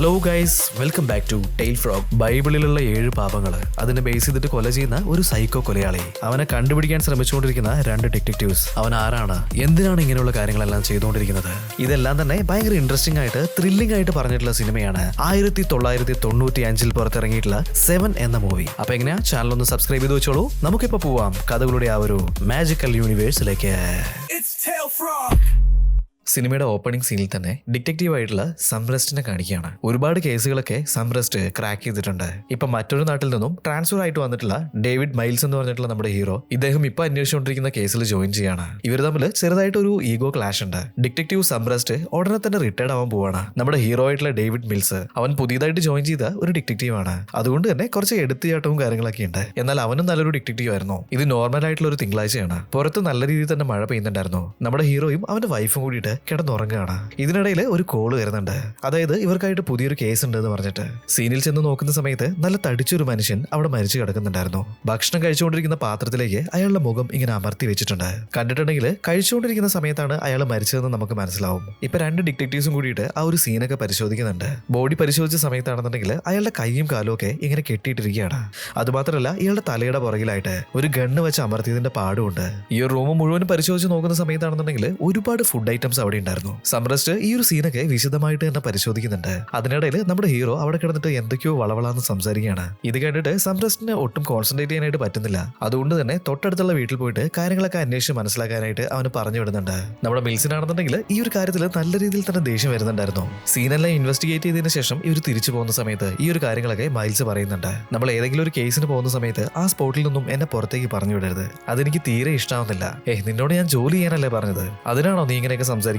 Hello guys welcome back to tale frog ബൈബിളിലുള്ള ഏഴ് പാപങ്ങൾ അതിനെ ബേസ് ചെയ്തിട്ട് കൊല ചെയ്യുന്ന ഒരു സൈക്കോ കൊലയാളി. അവനെ കണ്ടുപിടിക്കാൻ ശ്രമിച്ചുകൊണ്ടിരിക്കുന്ന രണ്ട് ഡിറ്റക്റ്റീവ്സ് അവൻ ആരാണ്? എന്തിനാണ് ഇങ്ങനെയുള്ള കാര്യങ്ങളെല്ലാം ചെയ്തുകൊണ്ടിരിക്കുന്നത്? ഇതെല്ലാം തന്നെ ഭയങ്കര ഇൻട്രസ്റ്റിംഗ് ആയിട്ട് ത്രില്ലിംഗ് ആയിട്ട് പറഞ്ഞിട്ടുള്ള സിനിമയാണ്. ആയിരത്തി തൊള്ളായിരത്തി തൊണ്ണൂറ്റി അഞ്ചിൽ പുറത്തിറങ്ങിയിട്ടുള്ള സെവൻ എന്ന മൂവി അപ്പൊ എങ്ങനെയാ? ചാനൽ ഒന്ന് സബ്സ്ക്രൈബ് ചെയ്ത് വെച്ചോളൂ. നമുക്കിപ്പോ പോവാം. കഥകളുടെ ആ ഒരു മാജിക്കൽ യൂണിവേഴ്സിലേക്ക് It's Tail Frog! സിനിമയുടെ ഓപ്പണിംഗ് സീനിൽ തന്നെ ഡിറ്റക്റ്റീവ് ആയിട്ടുള്ള സംറസ്റ്റിനെ കാണിക്കുകയാണ്. ഒരുപാട് കേസുകളൊക്കെ സംറസ്റ്റ് ക്രാക്ക് ചെയ്തിട്ടുണ്ട്. ഇപ്പൊ മറ്റൊരു നാട്ടിൽ നിന്നും ട്രാൻസ്ഫർ ആയിട്ട് വന്നിട്ടുള്ള ഡേവിഡ് മൈൽസ് എന്ന് പറഞ്ഞിട്ടുള്ള നമ്മുടെ ഹീറോ ഇദ്ദേഹം ഇപ്പൊ അന്വേഷിച്ചുകൊണ്ടിരിക്കുന്ന കേസിൽ ജോയിൻ ചെയ്യാണ്. ഇവർ തമ്മിൽ ചെറുതായിട്ട് ഒരു ഈഗോ ക്ലാഷ് ഉണ്ട്. ഡിറ്റക്റ്റീവ് സംറസ്റ്റ് ഉടനെ തന്നെ റിട്ടയർഡ് ആവാൻ പോവാണ്. നമ്മുടെ ഹീറോ ആയിട്ടുള്ള ഡേവിഡ് മിൽസ് അവൻ പുതിയതായിട്ട് ജോയിൻ ചെയ്ത ഒരു ഡിറ്റക്റ്റീവ് ആണ്. അതുകൊണ്ട് തന്നെ കുറച്ച് എടുത്തുചാട്ടവും കാര്യങ്ങളൊക്കെ ഉണ്ട്. എന്നാൽ അവനും നല്ലൊരു ഡിറ്റക്റ്റീവ് ആയിരുന്നു. ഇത് നോർമൽ ആയിട്ടുള്ള ഒരു തിങ്കളാഴ്ചയാണ്. പുറത്ത് നല്ല രീതിയിൽ തന്നെ മഴ പെയ്യുന്നുണ്ടായിരുന്നു. നമ്മുടെ ഹീറോയും അവന്റെ വൈഫും കൂടിയിട്ട് കിടന്നുറങ്ങുകയാണ്. ഇതിനിടയിൽ ഒരു കോൾ വരുന്നുണ്ട്. അതായത് ഇവർക്കായിട്ട് പുതിയൊരു കേസ് ഉണ്ട് എന്ന് പറഞ്ഞിട്ട്. സീനിൽ ചെന്ന് നോക്കുന്ന സമയത്ത് നല്ല തടിച്ചൊരു മനുഷ്യൻ അവിടെ മരിച്ചു കിടക്കുന്നുണ്ടായിരുന്നു. ഭക്ഷണം കഴിച്ചുകൊണ്ടിരിക്കുന്ന പാത്രത്തിലേക്ക് അയാളുടെ മുഖം ഇങ്ങനെ അമർത്തി വെച്ചിട്ടുണ്ട്. കണ്ടിട്ടുണ്ടെങ്കിൽ കഴിച്ചുകൊണ്ടിരിക്കുന്ന സമയത്താണ് അയാൾ മരിച്ചതെന്ന് നമുക്ക് മനസ്സിലാവും. ഇപ്പൊ രണ്ട് ഡിറ്റക്റ്റീവ്സും കൂടിയിട്ട് ആ ഒരു സീനൊക്കെ പരിശോധിക്കുന്നുണ്ട്. ബോഡി പരിശോധിച്ച സമയത്താണെന്നുണ്ടെങ്കിൽ അയാളുടെ കൈയും കാലും ഒക്കെ ഇങ്ങനെ കെട്ടിയിട്ടിരിക്കുകയാണ്. അതുമാത്രമല്ല ഇയാളുടെ തലയുടെ പുറകിലായിട്ട് ഒരു ഗണ്ണ് വെച്ച് അമർത്തിയതിന്റെ പാടുമുണ്ട്. ഈ റൂം മുഴുവൻ പരിശോധിച്ച് നോക്കുന്ന സമയത്താണെന്നുണ്ടെങ്കിൽ ഒരുപാട് ഫുഡ് ഐറ്റംസ് അവിടെ ഉണ്ടായിരുന്നു. സമ്രസ്റ്റ് ഈ ഒരു സീനൊക്കെ വിശദമായിട്ട് തന്നെ പരിശോധിക്കുന്നുണ്ട്. അതിനിടയിൽ നമ്മുടെ ഹീറോ അവിടെ കിടന്നിട്ട് എന്തൊക്കെയോ വളവളാന്ന് സംസാരിക്കുകയാണ്. ഇത് കേട്ടിട്ട് സമ്രസ്റ്റിന് ഒട്ടും കോൺസെൻട്രേറ്റ് ചെയ്യാനായിട്ട് പറ്റുന്നില്ല. അതുകൊണ്ട് തന്നെ തൊട്ടടുത്തുള്ള വീട്ടിൽ പോയിട്ട് കാര്യങ്ങളൊക്കെ അന്വേഷിച്ച് മനസ്സിലാക്കാനായിട്ട് അവന് പറഞ്ഞു വിടുന്നുണ്ട്. നമ്മുടെ മിൽസിനാണെന്നുണ്ടെങ്കിൽ ഈ ഒരു കാര്യത്തിൽ നല്ല രീതിയിൽ തന്നെ ദേഷ്യം വരുന്നുണ്ടായിരുന്നു. സീനെല്ലാം ഇൻവെസ്റ്റിഗേറ്റ് ചെയ്തതിനു ശേഷം ഇവർ തിരിച്ചു പോകുന്ന സമയത്ത് ഈ ഒരു കാര്യങ്ങളൊക്കെ മൈൽസ് പറയുന്നുണ്ട്. നമ്മൾ ഏതെങ്കിലും ഒരു കേസിന് പോകുന്ന സമയത്ത് ആ സ്പോട്ടിൽ നിന്നും എന്നെ പുറത്തേക്ക് പറഞ്ഞു വിടരുത്. അതെനിക്ക് തീരെ ഇഷ്ടാവുന്നില്ല. ഏഹ് നിന്നോട് ഞാൻ ജോലി ചെയ്യാനല്ലേ പറഞ്ഞത്? അതിനാണോ നീ ഇങ്ങനെയൊക്കെ സംസാരിക്കുന്നത്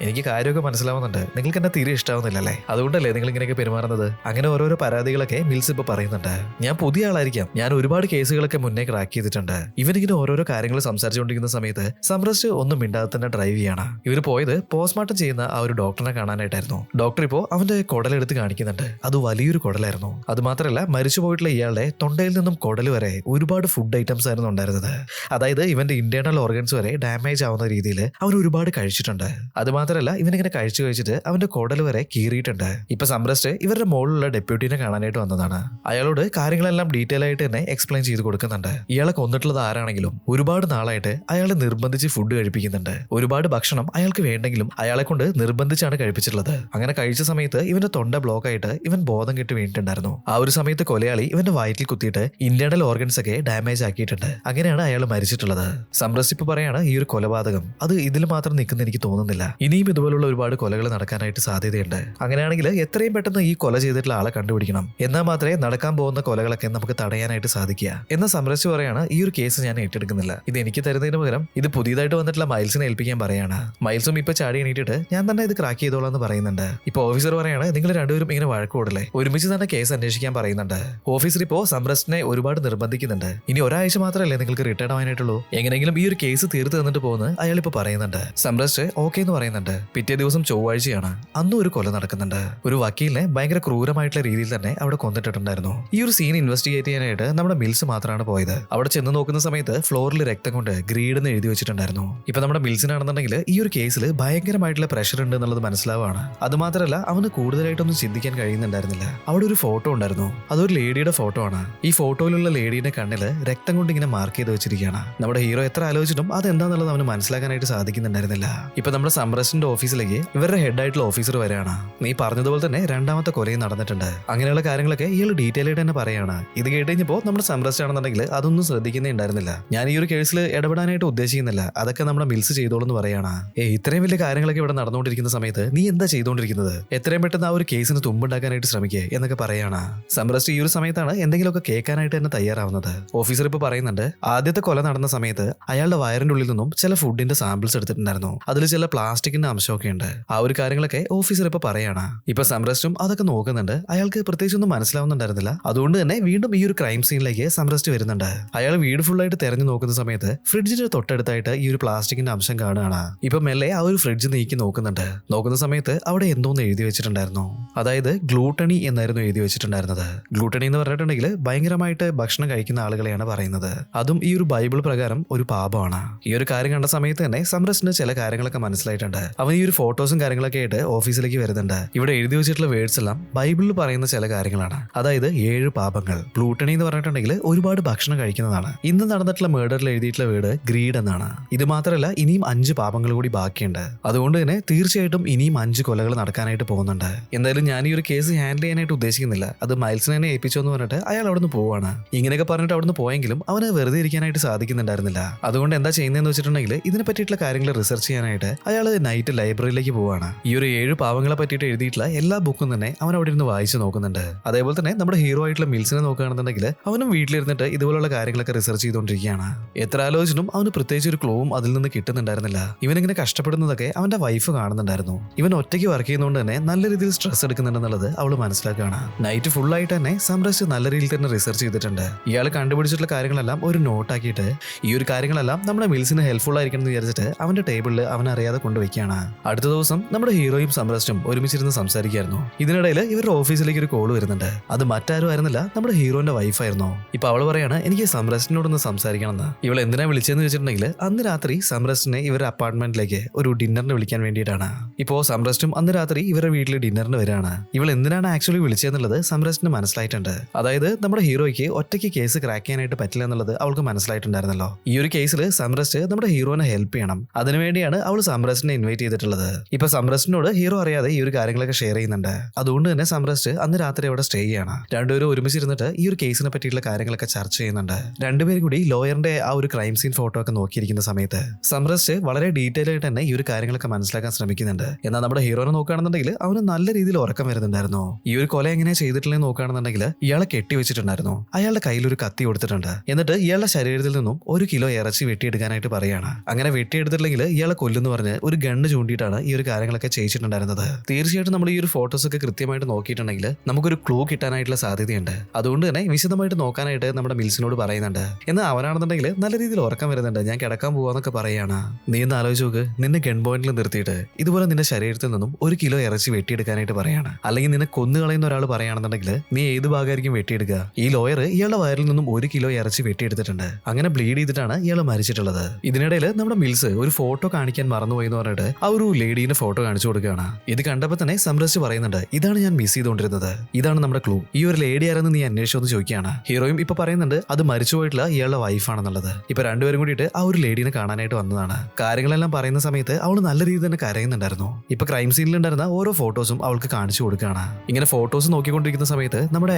എനിക്ക് കാര്യമൊക്കെ മനസ്സിലാവുന്നുണ്ട്. നിങ്ങൾക്ക് എന്നെ തീരെ ഇഷ്ടാവുന്നില്ലല്ലേ? അതുകൊണ്ടല്ലേ നിങ്ങൾ ഇങ്ങനെയൊക്കെ പെരുമാറുന്നത്? അങ്ങനെ ഓരോരോ പരാതികളൊക്കെ മിൽസ് ഇപ്പൊ പറയുന്നുണ്ട്. ഞാൻ പുതിയ ആളായിരിക്കാം. ഞാൻ ഒരുപാട് കേസുകളൊക്കെ മുന്നേ ക്രാക്ക് ചെയ്തിട്ടുണ്ട്. ഇവനിങ്ങനെ ഓരോരോ കാര്യങ്ങൾ സംസാരിച്ചുകൊണ്ടിരിക്കുന്ന സമയത്ത് സംരക്ഷിച്ച് ഒന്നും മിണ്ടാതെ തന്നെ ഡ്രൈവ് ചെയ്യാണ്. ഇവർ പോയത് പോസ്റ്റ്മോർട്ടം ചെയ്യുന്ന ആ ഒരു ഡോക്ടറിനെ കാണാനായിട്ടായിരുന്നു. ഡോക്ടർ ഇപ്പോ അവന്റെ കുടലെടുത്ത് കാണിക്കുന്നുണ്ട്. അത് വലിയൊരു കുടലായിരുന്നു. അത് മാത്രമല്ല മരിച്ചു പോയിട്ടുള്ള ഇയാളുടെ തൊണ്ടയിൽ നിന്നും കുടൽ വരെ ഒരുപാട് ഫുഡ് ഐറ്റംസ് ആയിരുന്നു ഉണ്ടായിരുന്നത്. അതായത് ഇവന്റെ ഇന്റേണൽ ഓർഗൻസ് വരെ ഡാമേജ് ആവുന്ന രീതിയിൽ അവൻ ഒരുപാട് കഴിച്ചിട്ടുണ്ട്. അത് മാത്രമല്ല ഇവനിങ്ങനെ കഴിച്ചു കഴിച്ചിട്ട് അവന്റെ കുടൽ വരെ കീറിയിട്ടുണ്ട്. ഇപ്പൊ സംരസ്റ്റ് ഇവരുടെ മുകളിലുള്ള ഡെപ്യൂട്ടീനെ കാണാനായിട്ട് വന്നതാണ്. അയാളോട് കാര്യങ്ങളെല്ലാം ഡീറ്റെയിൽ ആയിട്ട് തന്നെ എക്സ്പ്ലെയിൻ ചെയ്ത് കൊടുക്കുന്നുണ്ട്. ഇയാളെ കൊന്നിട്ടുള്ളത് ആരാണെങ്കിലും ഒരുപാട് നാളായിട്ട് അയാളെ നിർബന്ധിച്ച് ഫുഡ് കഴിപ്പിക്കുന്നുണ്ട്. ഒരുപാട് ഭക്ഷണം അയാൾക്ക് വേണ്ടെങ്കിലും അയാളെ കൊണ്ട് നിർബന്ധിച്ചാണ് കഴിപ്പിച്ചിട്ടുള്ളത്. അങ്ങനെ കഴിച്ച സമയത്ത് ഇവന്റെ തൊണ്ട ബ്ലോക്ക് ആയിട്ട് ഇവൻ ബോധം കെട്ട് വീണിട്ടുണ്ടായിരുന്നു. ആ ഒരു സമയത്ത് കൊലയാളി ഇവന്റെ വയറ്റിൽ കുത്തിയിട്ട് ഇന്റേണൽ ഓർഗൻസ് ഒക്കെ ഡാമേജ് ആക്കിയിട്ടുണ്ട്. അങ്ങനെയാണ് അയാൾ മരിച്ചിട്ടുള്ളത്. സംരസിപ്പ് പറയാണ് ഈ ഒരു കൊലപാതകം അത് ഇതിൽ മാത്രം നിൽക്കുന്ന എനിക്ക് തോന്നുന്നില്ല. ഇനിയും ഇതുപോലുള്ള ഒരുപാട് കൊലകൾ നടക്കാനായിട്ട് സാധ്യതയുണ്ട്. അങ്ങനെയാണെങ്കിൽ എത്രയും പെട്ടെന്ന് ഈ കൊല ചെയ്തിട്ടുള്ള ആളെ കണ്ടുപിടിക്കണം. എന്നാൽ മാത്രമേ നടക്കാൻ പോകുന്ന കൊലകളൊക്കെ നമുക്ക് തടയാനായിട്ട് സാധിക്കുക. എന്ന സംരക്ഷിച്ച് പറയാണ് ഈ ഒരു കേസ് ഞാൻ ഏറ്റെടുക്കുന്നില്ല. ഇത് എനിക്ക് തരുന്നതിന് പകരം ഇത് പുതിയതായിട്ട് വന്നിട്ടുള്ള മൈൽസിനെ ഏൽപ്പിക്കാൻ പറയാണ്. മൈൽസും ഇപ്പൊ ചാടി എണീറ്റിട്ട് ഞാൻ തന്നെ ഇത് ക്രാക്ക് ചെയ്തോളാം എന്ന് പറയുന്നുണ്ട്. ഇപ്പൊ ഓഫീസർ പറയാണ് നിങ്ങൾ രണ്ടുപേരും ഇങ്ങനെ വഴക്കൂടല്ലേ? ഒരുമിച്ച് തന്നെ കേസ് അന്വേഷിക്കാൻ പറയുന്നുണ്ട്. ഓഫീസർ ഇപ്പോ സംരക്ഷനെ ഒരുപാട് നിർബന്ധിക്കുന്നുണ്ട്. ഇനി ഒരാഴ്ച മാത്രമല്ലേ നിങ്ങൾക്ക് റിട്ടയർഡ് ആവാനായിട്ടുള്ളൂ? എങ്ങനെയെങ്കിലും ഈ ഒരു കേസ് തീർത്ത് തന്നിട്ട് പോകുന്നത് അയാൾ ഇപ്പൊ പറയുന്നുണ്ട്. സംരക്ഷ് ഓക്കെ എന്ന് പറയുന്നുണ്ട്. പിറ്റേ ദിവസം ചൊവ്വാഴ്ചയാണ്. അന്നും ഒരു കൊല നടക്കുന്നുണ്ട്. ഒരു വക്കീലിനെ ഭയങ്കര ക്രൂരമായിട്ടുള്ള രീതിയിൽ തന്നെ അവിടെ കൊന്നിട്ടിട്ടുണ്ടായിരുന്നു. ഈ ഒരു സീൻ ഇൻവെസ്റ്റിഗേറ്റ് ചെയ്യാനായിട്ട് നമ്മുടെ മിൽസ് മാത്രമാണ് പോയത്. അവിടെ ചെന്ന് നോക്കുന്ന സമയത്ത് ഫ്ലോറിൽ രക്തം കൊണ്ട് ഗ്രീഡ് എന്ന് എഴുതി വെച്ചിട്ടുണ്ടായിരുന്നു. ഇപ്പൊ നമ്മുടെ മിൽസിനാണെന്നുണ്ടെങ്കിൽ ഈ ഒരു കേസിൽ ഭയങ്കരമായിട്ടുള്ള പ്രഷർ ഉണ്ട് എന്നുള്ളത് മനസ്സിലാവാണ്. അത് മാത്രമല്ല അവന് കൂടുതലായിട്ടൊന്നും ചിന്തിക്കാൻ കഴിയുന്നുണ്ടായിരുന്നില്ല. അവിടെ ഒരു ഫോട്ടോ ഉണ്ടായിരുന്നു. അതൊരു ലേഡിയുടെ ഫോട്ടോ ആണ്. ഈ ഫോട്ടോയിലുള്ള ലേഡിയുടെ കണ്ണിൽ രക്തം കൊണ്ട് ഇങ്ങനെ മാർക്ക് ചെയ്ത് വെച്ചിരിക്കുകയാണ്. നമ്മുടെ ഹീറോ എത്ര ആലോചിച്ചിട്ടും അത് എന്താണെന്നുള്ളത് അവന് മനസ്സിലാക്കാനായിട്ട് സാധിക്കുന്നുണ്ടായിരുന്നില്ല. ഇപ്പൊ നമ്മുടെ സംരക്ഷന്റെ ഓഫീസിലേക്ക് ഇവരുടെ ഹെഡ് ആയിട്ടുള്ള ഓഫീസർ വരെയാണ്. നീ പറഞ്ഞതുപോലെ തന്നെ രണ്ടാമത്തെ കൊലയും നടന്നിട്ടുണ്ട്. അങ്ങനെയുള്ള കാര്യങ്ങളൊക്കെ ഇയാൾ ഡീറ്റെയിൽ ആയിട്ട് തന്നെ പറയാണ്. ഇത് കേട്ട് കഴിഞ്ഞപ്പോൾ നമ്മുടെ സംരക്ഷണാണെന്നുണ്ടെങ്കിൽ അതൊന്നും ശ്രദ്ധിക്കുന്നേ ഉണ്ടായിരുന്നില്ല. ഞാൻ ഈ ഒരു കേസിൽ ഇടപെടാനായിട്ട് ഉദ്ദേശിക്കുന്നില്ല. അതൊക്കെ നമ്മുടെ മിൽസ് ചെയ്തോളൂ എന്ന് പറയാണ്. ഏ ഇത്രയും വലിയ കാര്യങ്ങളൊക്കെ ഇവിടെ നടന്നുകൊണ്ടിരിക്കുന്ന സമയത്ത് നീ എന്താ ചെയ്തുകൊണ്ടിരിക്കുന്നത്? എത്രയും പെട്ടെന്ന് ആ ഒരു കേസിന് തുമ്പുണ്ടാക്കാനായിട്ട് ശ്രമിക്കേ എന്നൊക്കെ പറയാണ്. സംരക്ഷ ഈ ഒരു സമയത്താണ് എന്തെങ്കിലുമൊക്കെ കേൾക്കാനായിട്ട് തന്നെ തയ്യാറാവുന്നത്. ഓഫീസർ ഇപ്പൊ പറയുന്നുണ്ട് ആദ്യത്തെ കൊല നടന്ന സമയത്ത് അയാളുടെ വയറിന്റെ ഉള്ളിൽ നിന്നും ചില ഫുഡിന്റെ സാമ്പിൾസ് എടുത്തിട്ടുണ്ടായിരുന്നു. അതിൽ ചില പ്ലാസ്റ്റിക്കിന്റെ അംശമൊക്കെ ഉണ്ട്. ആ ഒരു കാര്യങ്ങളൊക്കെ ഓഫീസർ ഇപ്പൊ പറയാണ്. ഇപ്പൊ സംരസ്റ്റും അതൊക്കെ നോക്കുന്നുണ്ട്. അയാൾക്ക് പ്രത്യേകിച്ചൊന്നും മനസ്സിലാവുന്നുണ്ടായിരുന്നില്ല. അതുകൊണ്ട് തന്നെ വീണ്ടും ഈ ഒരു ക്രൈം സീനിലേക്ക് സംരസ്റ്റ് വരുന്നുണ്ട്. അയാൾ വീട് ഫുള്ളായിട്ട് തെരഞ്ഞു നോക്കുന്ന സമയത്ത് ഫ്രിഡ്ജിന്റെ തൊട്ടടുത്തായിട്ട് ഈ ഒരു പ്ലാസ്റ്റിക്കിന്റെ അംശം കാണുകയാണ്. ഇപ്പൊ മെല്ലെ ആ ഒരു ഫ്രിഡ്ജ് നീക്കി നോക്കുന്നുണ്ട്. നോക്കുന്ന സമയത്ത് അവിടെ എന്തോന്ന് എഴുതി വെച്ചിട്ടുണ്ടായിരുന്നു. അതായത് ഗ്ലൂട്ടണി എന്നായിരുന്നു എഴുതി വെച്ചിട്ടുണ്ടായിരുന്നത്. ഗ്ലൂട്ടണി എന്ന് പറഞ്ഞിട്ടുണ്ടെങ്കിൽ ഭയങ്കരമായിട്ട് ഭക്ഷണം കഴിക്കുന്ന ആളുകളെയാണ് പറയുന്നത്. അതും ഈ ഒരു ബൈബിൾ പ്രകാരം ഒരു പാപമാണ്. ഈ ഒരു കാര്യം കണ്ട സമയത്ത് തന്നെ സംരക്ഷന് ചില കാര്യങ്ങളൊക്കെ മനസ്സിലായി മനസ്സിലായിട്ടുണ്ട്. അവൻ ഈ ഒരു ഫോട്ടോസും കാര്യങ്ങളൊക്കെ ആയിട്ട് ഓഫീസിലേക്ക് വരുന്നുണ്ട്. ഇവിടെ എഴുതി വെച്ചിട്ടുള്ള വേർഡ്സ് എല്ലാം ബൈബിളിൽ പറയുന്ന ചില കാര്യങ്ങളാണ്. അതായത് ഏഴ് പാപങ്ങൾ. പ്ലൂട്ടണി എന്ന് പറഞ്ഞിട്ടുണ്ടെങ്കിൽ ഒരുപാട് ഭക്ഷണം കഴിക്കുന്നതാണ്. ഇന്ന് നടന്നിട്ടുള്ള മേർഡറിൽ എഴുതിയിട്ടുള്ള വേർഡ് ഗ്രീഡ് എന്നാണ്. ഇത് മാത്രമല്ല ഇനിയും അഞ്ച് പാപങ്ങൾ കൂടി ബാക്കിയുണ്ട്. അതുകൊണ്ട് തന്നെ തീർച്ചയായിട്ടും ഇനിയും അഞ്ച് കൊലകൾ നടക്കാനായിട്ട് പോകുന്നുണ്ട്. എന്തായാലും ഞാൻ ഈ ഒരു കേസ് ഹാൻഡിൽ ചെയ്യാനായിട്ട് ഉദ്ദേശിക്കുന്നില്ല. അത് മൈൽസിനെ തന്നെ ഏൽപ്പിച്ചു എന്ന് പറഞ്ഞിട്ട് അയാൾ അവിടുന്ന് പോവാണ്. ഇങ്ങനെയൊക്കെ പറഞ്ഞിട്ട് അവിടുന്ന് പോയെങ്കിലും അവന് വെറുതെ ഇരിക്കാനായിട്ട് സാധിക്കുന്നുണ്ടായിരുന്നില്ല. അതുകൊണ്ട് എന്താ ചെയ്യുന്നതെന്ന് വെച്ചിട്ടുണ്ടെങ്കിൽ ഇതിനെ പറ്റിയിട്ടുള്ള കാര്യങ്ങൾ റിസർച്ച് ചെയ്യാനായിട്ട് അയാൾ നൈറ്റ് ലൈബ്രറിയിലേക്ക് പോവാണ്. ഈ ഒരു ഏഴ് പാവങ്ങളെ പറ്റിയിട്ട് എഴുതിയിട്ടുള്ള എല്ലാ ബുക്കും തന്നെ അവൻ അവിടെ ഇരുന്ന് വായിച്ച് നോക്കുന്നുണ്ട്. അതേപോലെ തന്നെ നമ്മുടെ ഹീറോ ആയിട്ടുള്ള മിൽസിനെ നോക്കുകയാണെന്നുണ്ടെങ്കിൽ അവനും വീട്ടിലിരുന്നിട്ട് ഇതുപോലുള്ള കാര്യങ്ങളൊക്കെ റിസർച്ച് ചെയ്തുകൊണ്ടിരിക്കുകയാണ്. എത്ര ആലോചിച്ചിട്ടും അവന് പ്രത്യേകിച്ച് ഒരു ക്ലോവും അതിൽ നിന്ന് കിട്ടുന്നുണ്ടായിരുന്നില്ല. ഇവനിങ്ങനെ കഷ്ടപ്പെടുന്നതൊക്കെ അവന്റെ വൈഫ് കാണുന്നുണ്ടായിരുന്നു. ഇവൻ ഒറ്റയ്ക്ക് വർക്ക് ചെയ്യുന്നതുകൊണ്ട് തന്നെ നല്ല രീതിയിൽ സ്ട്രെസ് എടുക്കുന്നുണ്ടെന്നുള്ളത് അവൾ മനസ്സിലാക്കുകയാണ്. നൈറ്റ് ഫുൾ ആയിട്ട് തന്നെ സംരക്ഷിച്ച് നല്ല രീതിയിൽ തന്നെ റിസർച്ച് ചെയ്തിട്ടുണ്ട്. ഇയാൾ കണ്ടുപിടിച്ചിട്ടുള്ള കാര്യങ്ങളെല്ലാം ഒരു നോട്ടാക്കിയിട്ട് ഈ ഒരു കാര്യങ്ങളെല്ലാം നമ്മുടെ മിൽസിന് ഹെൽപ്ഫുൾ ആയിരിക്കണം എന്ന് വിചാരിച്ചിട്ട് അവന്റെ ടേബിളിൽ അവൻ അറിയാതെ കൊണ്ടുവയ്ക്കുകയാണ്. അടുത്ത ദിവസം നമ്മുടെ ഹീറോയും സമ്രസ്റ്റും ഒരുമിച്ചിരുന്ന് സംസാരിക്കായിരുന്നു ഇതിനിടയിൽ ഇവരുടെ ഓഫീസിലേക്ക് ഒരു കോൾ വരുന്നുണ്ട്. അത് മറ്റാരും ആയിരുന്നില്ല നമ്മുടെ ഹീറോന്റെ വൈഫായിരുന്നു ഇപ്പൊ അവൾ പറയാണ് എനിക്ക് സംരസ്റ്റിനോടൊന്ന് സംസാരിക്കണമെന്ന്. ഇവൾ എന്തിനാ വിളിച്ചതെന്ന് വെച്ചിട്ടുണ്ടെങ്കിൽ അന്ന് രാത്രി സംരസ്റ്റിനെ ഇവരുടെ അപ്പാർട്ട്മെന്റിലേക്ക് ഒരു ഡിന്നറിന് വിളിക്കാൻ വേണ്ടിയിട്ടാണ്. ഇപ്പോ സംരസ്റ്റും അന്ന് രാത്രി ഇവരുടെ വീട്ടിൽ ഡിന്നറിന് വരികയാണ്. ഇവൾ എന്തിനാണ് ആക്ച്വലി വിളിച്ചതെന്നുള്ളത് സംരസ്റ്റിന് മനസ്സിലായിട്ടുണ്ട്. അതായത് നമ്മുടെ ഹീറോയ്ക്ക് ഒറ്റയ്ക്ക് കേസ് ക്രാക്ക് ചെയ്യാനായിട്ട് പറ്റില്ല എന്നുള്ളത് അവൾക്ക് മനസ്സിലായിട്ടുണ്ടായിരുന്നല്ലോ. ഈ ഒരു കേസിൽ സംരസ്റ്റ് നമ്മുടെ ഹീറോനെ ഹെൽപ്പ് ചെയ്യണം. അതിനുവേണ്ടിയാണ് അവൾ സംരക്ഷനെ ഇൻവൈറ്റ് ചെയ്തിട്ടുള്ളത്. ഇപ്പൊ സംരസിനോട് ഹീറോ അറിയാതെ ഈ ഒരു കാര്യങ്ങളൊക്കെ ഷെയർ ചെയ്യുന്നുണ്ട്. അതുകൊണ്ട് തന്നെ സംരസ് അന്ന് രാത്രി അവിടെ സ്റ്റേ ചെയ്യാണ്. രണ്ടുപേരും ഒരുമിച്ചിരുന്നിട്ട് ഈ ഒരു കേസിനെ പറ്റിയിട്ടുള്ള കാര്യങ്ങളൊക്കെ ചർച്ച ചെയ്യുന്നുണ്ട്. രണ്ടുപേരും കൂടി ലോയറിന്റെ ആ ഒരു ക്രൈം സീൻ ഫോട്ടോ ഒക്കെ നോക്കിയിരിക്കുന്ന സമയത്ത് സംരസ് വളരെ ഡീറ്റെയിൽ ആയിട്ട് തന്നെ ഈ ഒരു കാര്യങ്ങളൊക്കെ മനസ്സിലാക്കാൻ ശ്രമിക്കുന്നുണ്ട്. എന്നാൽ നമ്മുടെ ഹീറോനെ നോക്കുകയാണെന്നുണ്ടെങ്കിൽ അവന് നല്ല രീതിയിൽ ഉറക്കം വരുന്നുണ്ടായിരുന്നു. ഈ ഒരു കൊല എങ്ങനെ ചെയ്തിട്ടില്ലെന്ന് നോക്കുകയാണെന്നുണ്ടെങ്കിൽ ഇയാളെ കെട്ടിവെച്ചിട്ടുണ്ടായിരുന്നു. അയാളുടെ കയ്യിൽ ഒരു കത്തി കൊടുത്തിട്ടുണ്ട്. എന്നിട്ട് ഇയാളുടെ ശരീരത്തിൽ നിന്നും ഒരു കിലോ ഇറച്ചി വെട്ടിയെടുക്കാനായിട്ട് പറയാണ്. അങ്ങനെ വെട്ടിയെടുത്തിട്ടില്ലെങ്കിൽ ഇയാളെ കൊല്ലുന്നു പറഞ്ഞ് ഒരു ഗണ്ണ് ചൂണ്ടിയിട്ടാണ് ഈ ഒരു കാര്യങ്ങളൊക്കെ ചെയ്യിച്ചിട്ടുണ്ടായിരുന്നത്. തീർച്ചയായിട്ടും നമ്മൾ ഈ ഒരു ഫോട്ടോസ് ഒക്കെ കൃത്യമായിട്ട് നോക്കിയിട്ടുണ്ടെങ്കിൽ നമുക്കൊരു ക്ലൂ കിട്ടാനായിട്ടുള്ള സാധ്യതയുണ്ട്. അതുകൊണ്ട് തന്നെ വിശദമായിട്ട് നോക്കാനായിട്ട് നമ്മുടെ മിൽസിനോട് പറയുന്നുണ്ട്. എന്നാൽ അവനാണെന്നുണ്ടെങ്കിൽ നല്ല രീതിയിൽ ഉറക്കം വരുന്നുണ്ട്. ഞാൻ കിടക്കാൻ പോവാന്നൊക്കെ പറയാണ്. നീ ഒന്ന് ആലോചിച്ച് നോക്ക്. നിന്നെ ഗൺ പോയിന്റിൽ നിർത്തിയിട്ട് ഇതുപോലെ നിന്റെ ശരീരത്തിൽ നിന്നും ഒരു കിലോ ഇറച്ചി വെട്ടിയെടുക്കാനായിട്ട് പറയാണ്. അല്ലെങ്കിൽ നിന്നെ കൊന്നു കളയുന്ന ഒരാൾ പറയുകയാണെന്നുണ്ടെങ്കിൽ നീ ഏത് ഭാഗമായിരിക്കും വെട്ടിയെടുക്കുക? ഈ ലോയർ ഇയാളുടെ വയറിൽ നിന്നും ഒരു കിലോ ഇറച്ചി വെട്ടിയെടുത്തിട്ടുണ്ട്. അങ്ങനെ ബ്ലീഡ് ചെയ്തിട്ടാണ് ഇയാൾ മരിച്ചിട്ടുള്ളത്. ഇതിനിടയിൽ നമ്മുടെ മിൽസ് ഒരു ഫോട്ടോ കാണിക്കാൻ മറന്നുപോയി എന്ന് പറഞ്ഞിട്ട് ആ ഒരു ലേഡീന്റെ ഫോട്ടോ കാണിച്ചു കൊടുക്കുകയാണ്. ഇത് കണ്ടപ്പോൾ തന്നെ സംരക്ഷിച്ച് പറയുന്നുണ്ട് ഇതാണ് ഞാൻ മിസ് ചെയ്തുകൊണ്ടിരുന്നത്. ഇതാണ് നമ്മുടെ ക്ലൂ ഈ ഒരു ലേഡി ആരെന്ന് നീ അന്വേഷിച്ചു എന്ന് ചോദിക്കുകയാണ്. ഹീറോയും ഇപ്പൊ പറയുന്നുണ്ട് അത് മരിച്ചുപോയിട്ടുള്ള ഇയാളുടെ വൈഫാണെന്നുള്ളത് ഇപ്പൊ രണ്ടുപേരും കൂടിയിട്ട് ആ ഒരു ലേഡീനെ കാണാനായിട്ട് വന്നതാണ്. കാര്യങ്ങളെല്ലാം പറയുന്ന സമയത്ത് അവൾ നല്ല രീതിയിൽ തന്നെ കരയുന്നുണ്ടായിരുന്നു. ഇപ്പൊ ക്രൈം സീനിൽ ഉണ്ടായിരുന്ന ഓരോ ഫോട്ടോസും അവൾക്ക് കാണിച്ചു കൊടുക്കുകയാണ്. ഇങ്ങനെ ഫോട്ടോസ് നോക്കിക്കൊണ്ടിരിക്കുന്ന സമയത്ത് നമ്മുടെ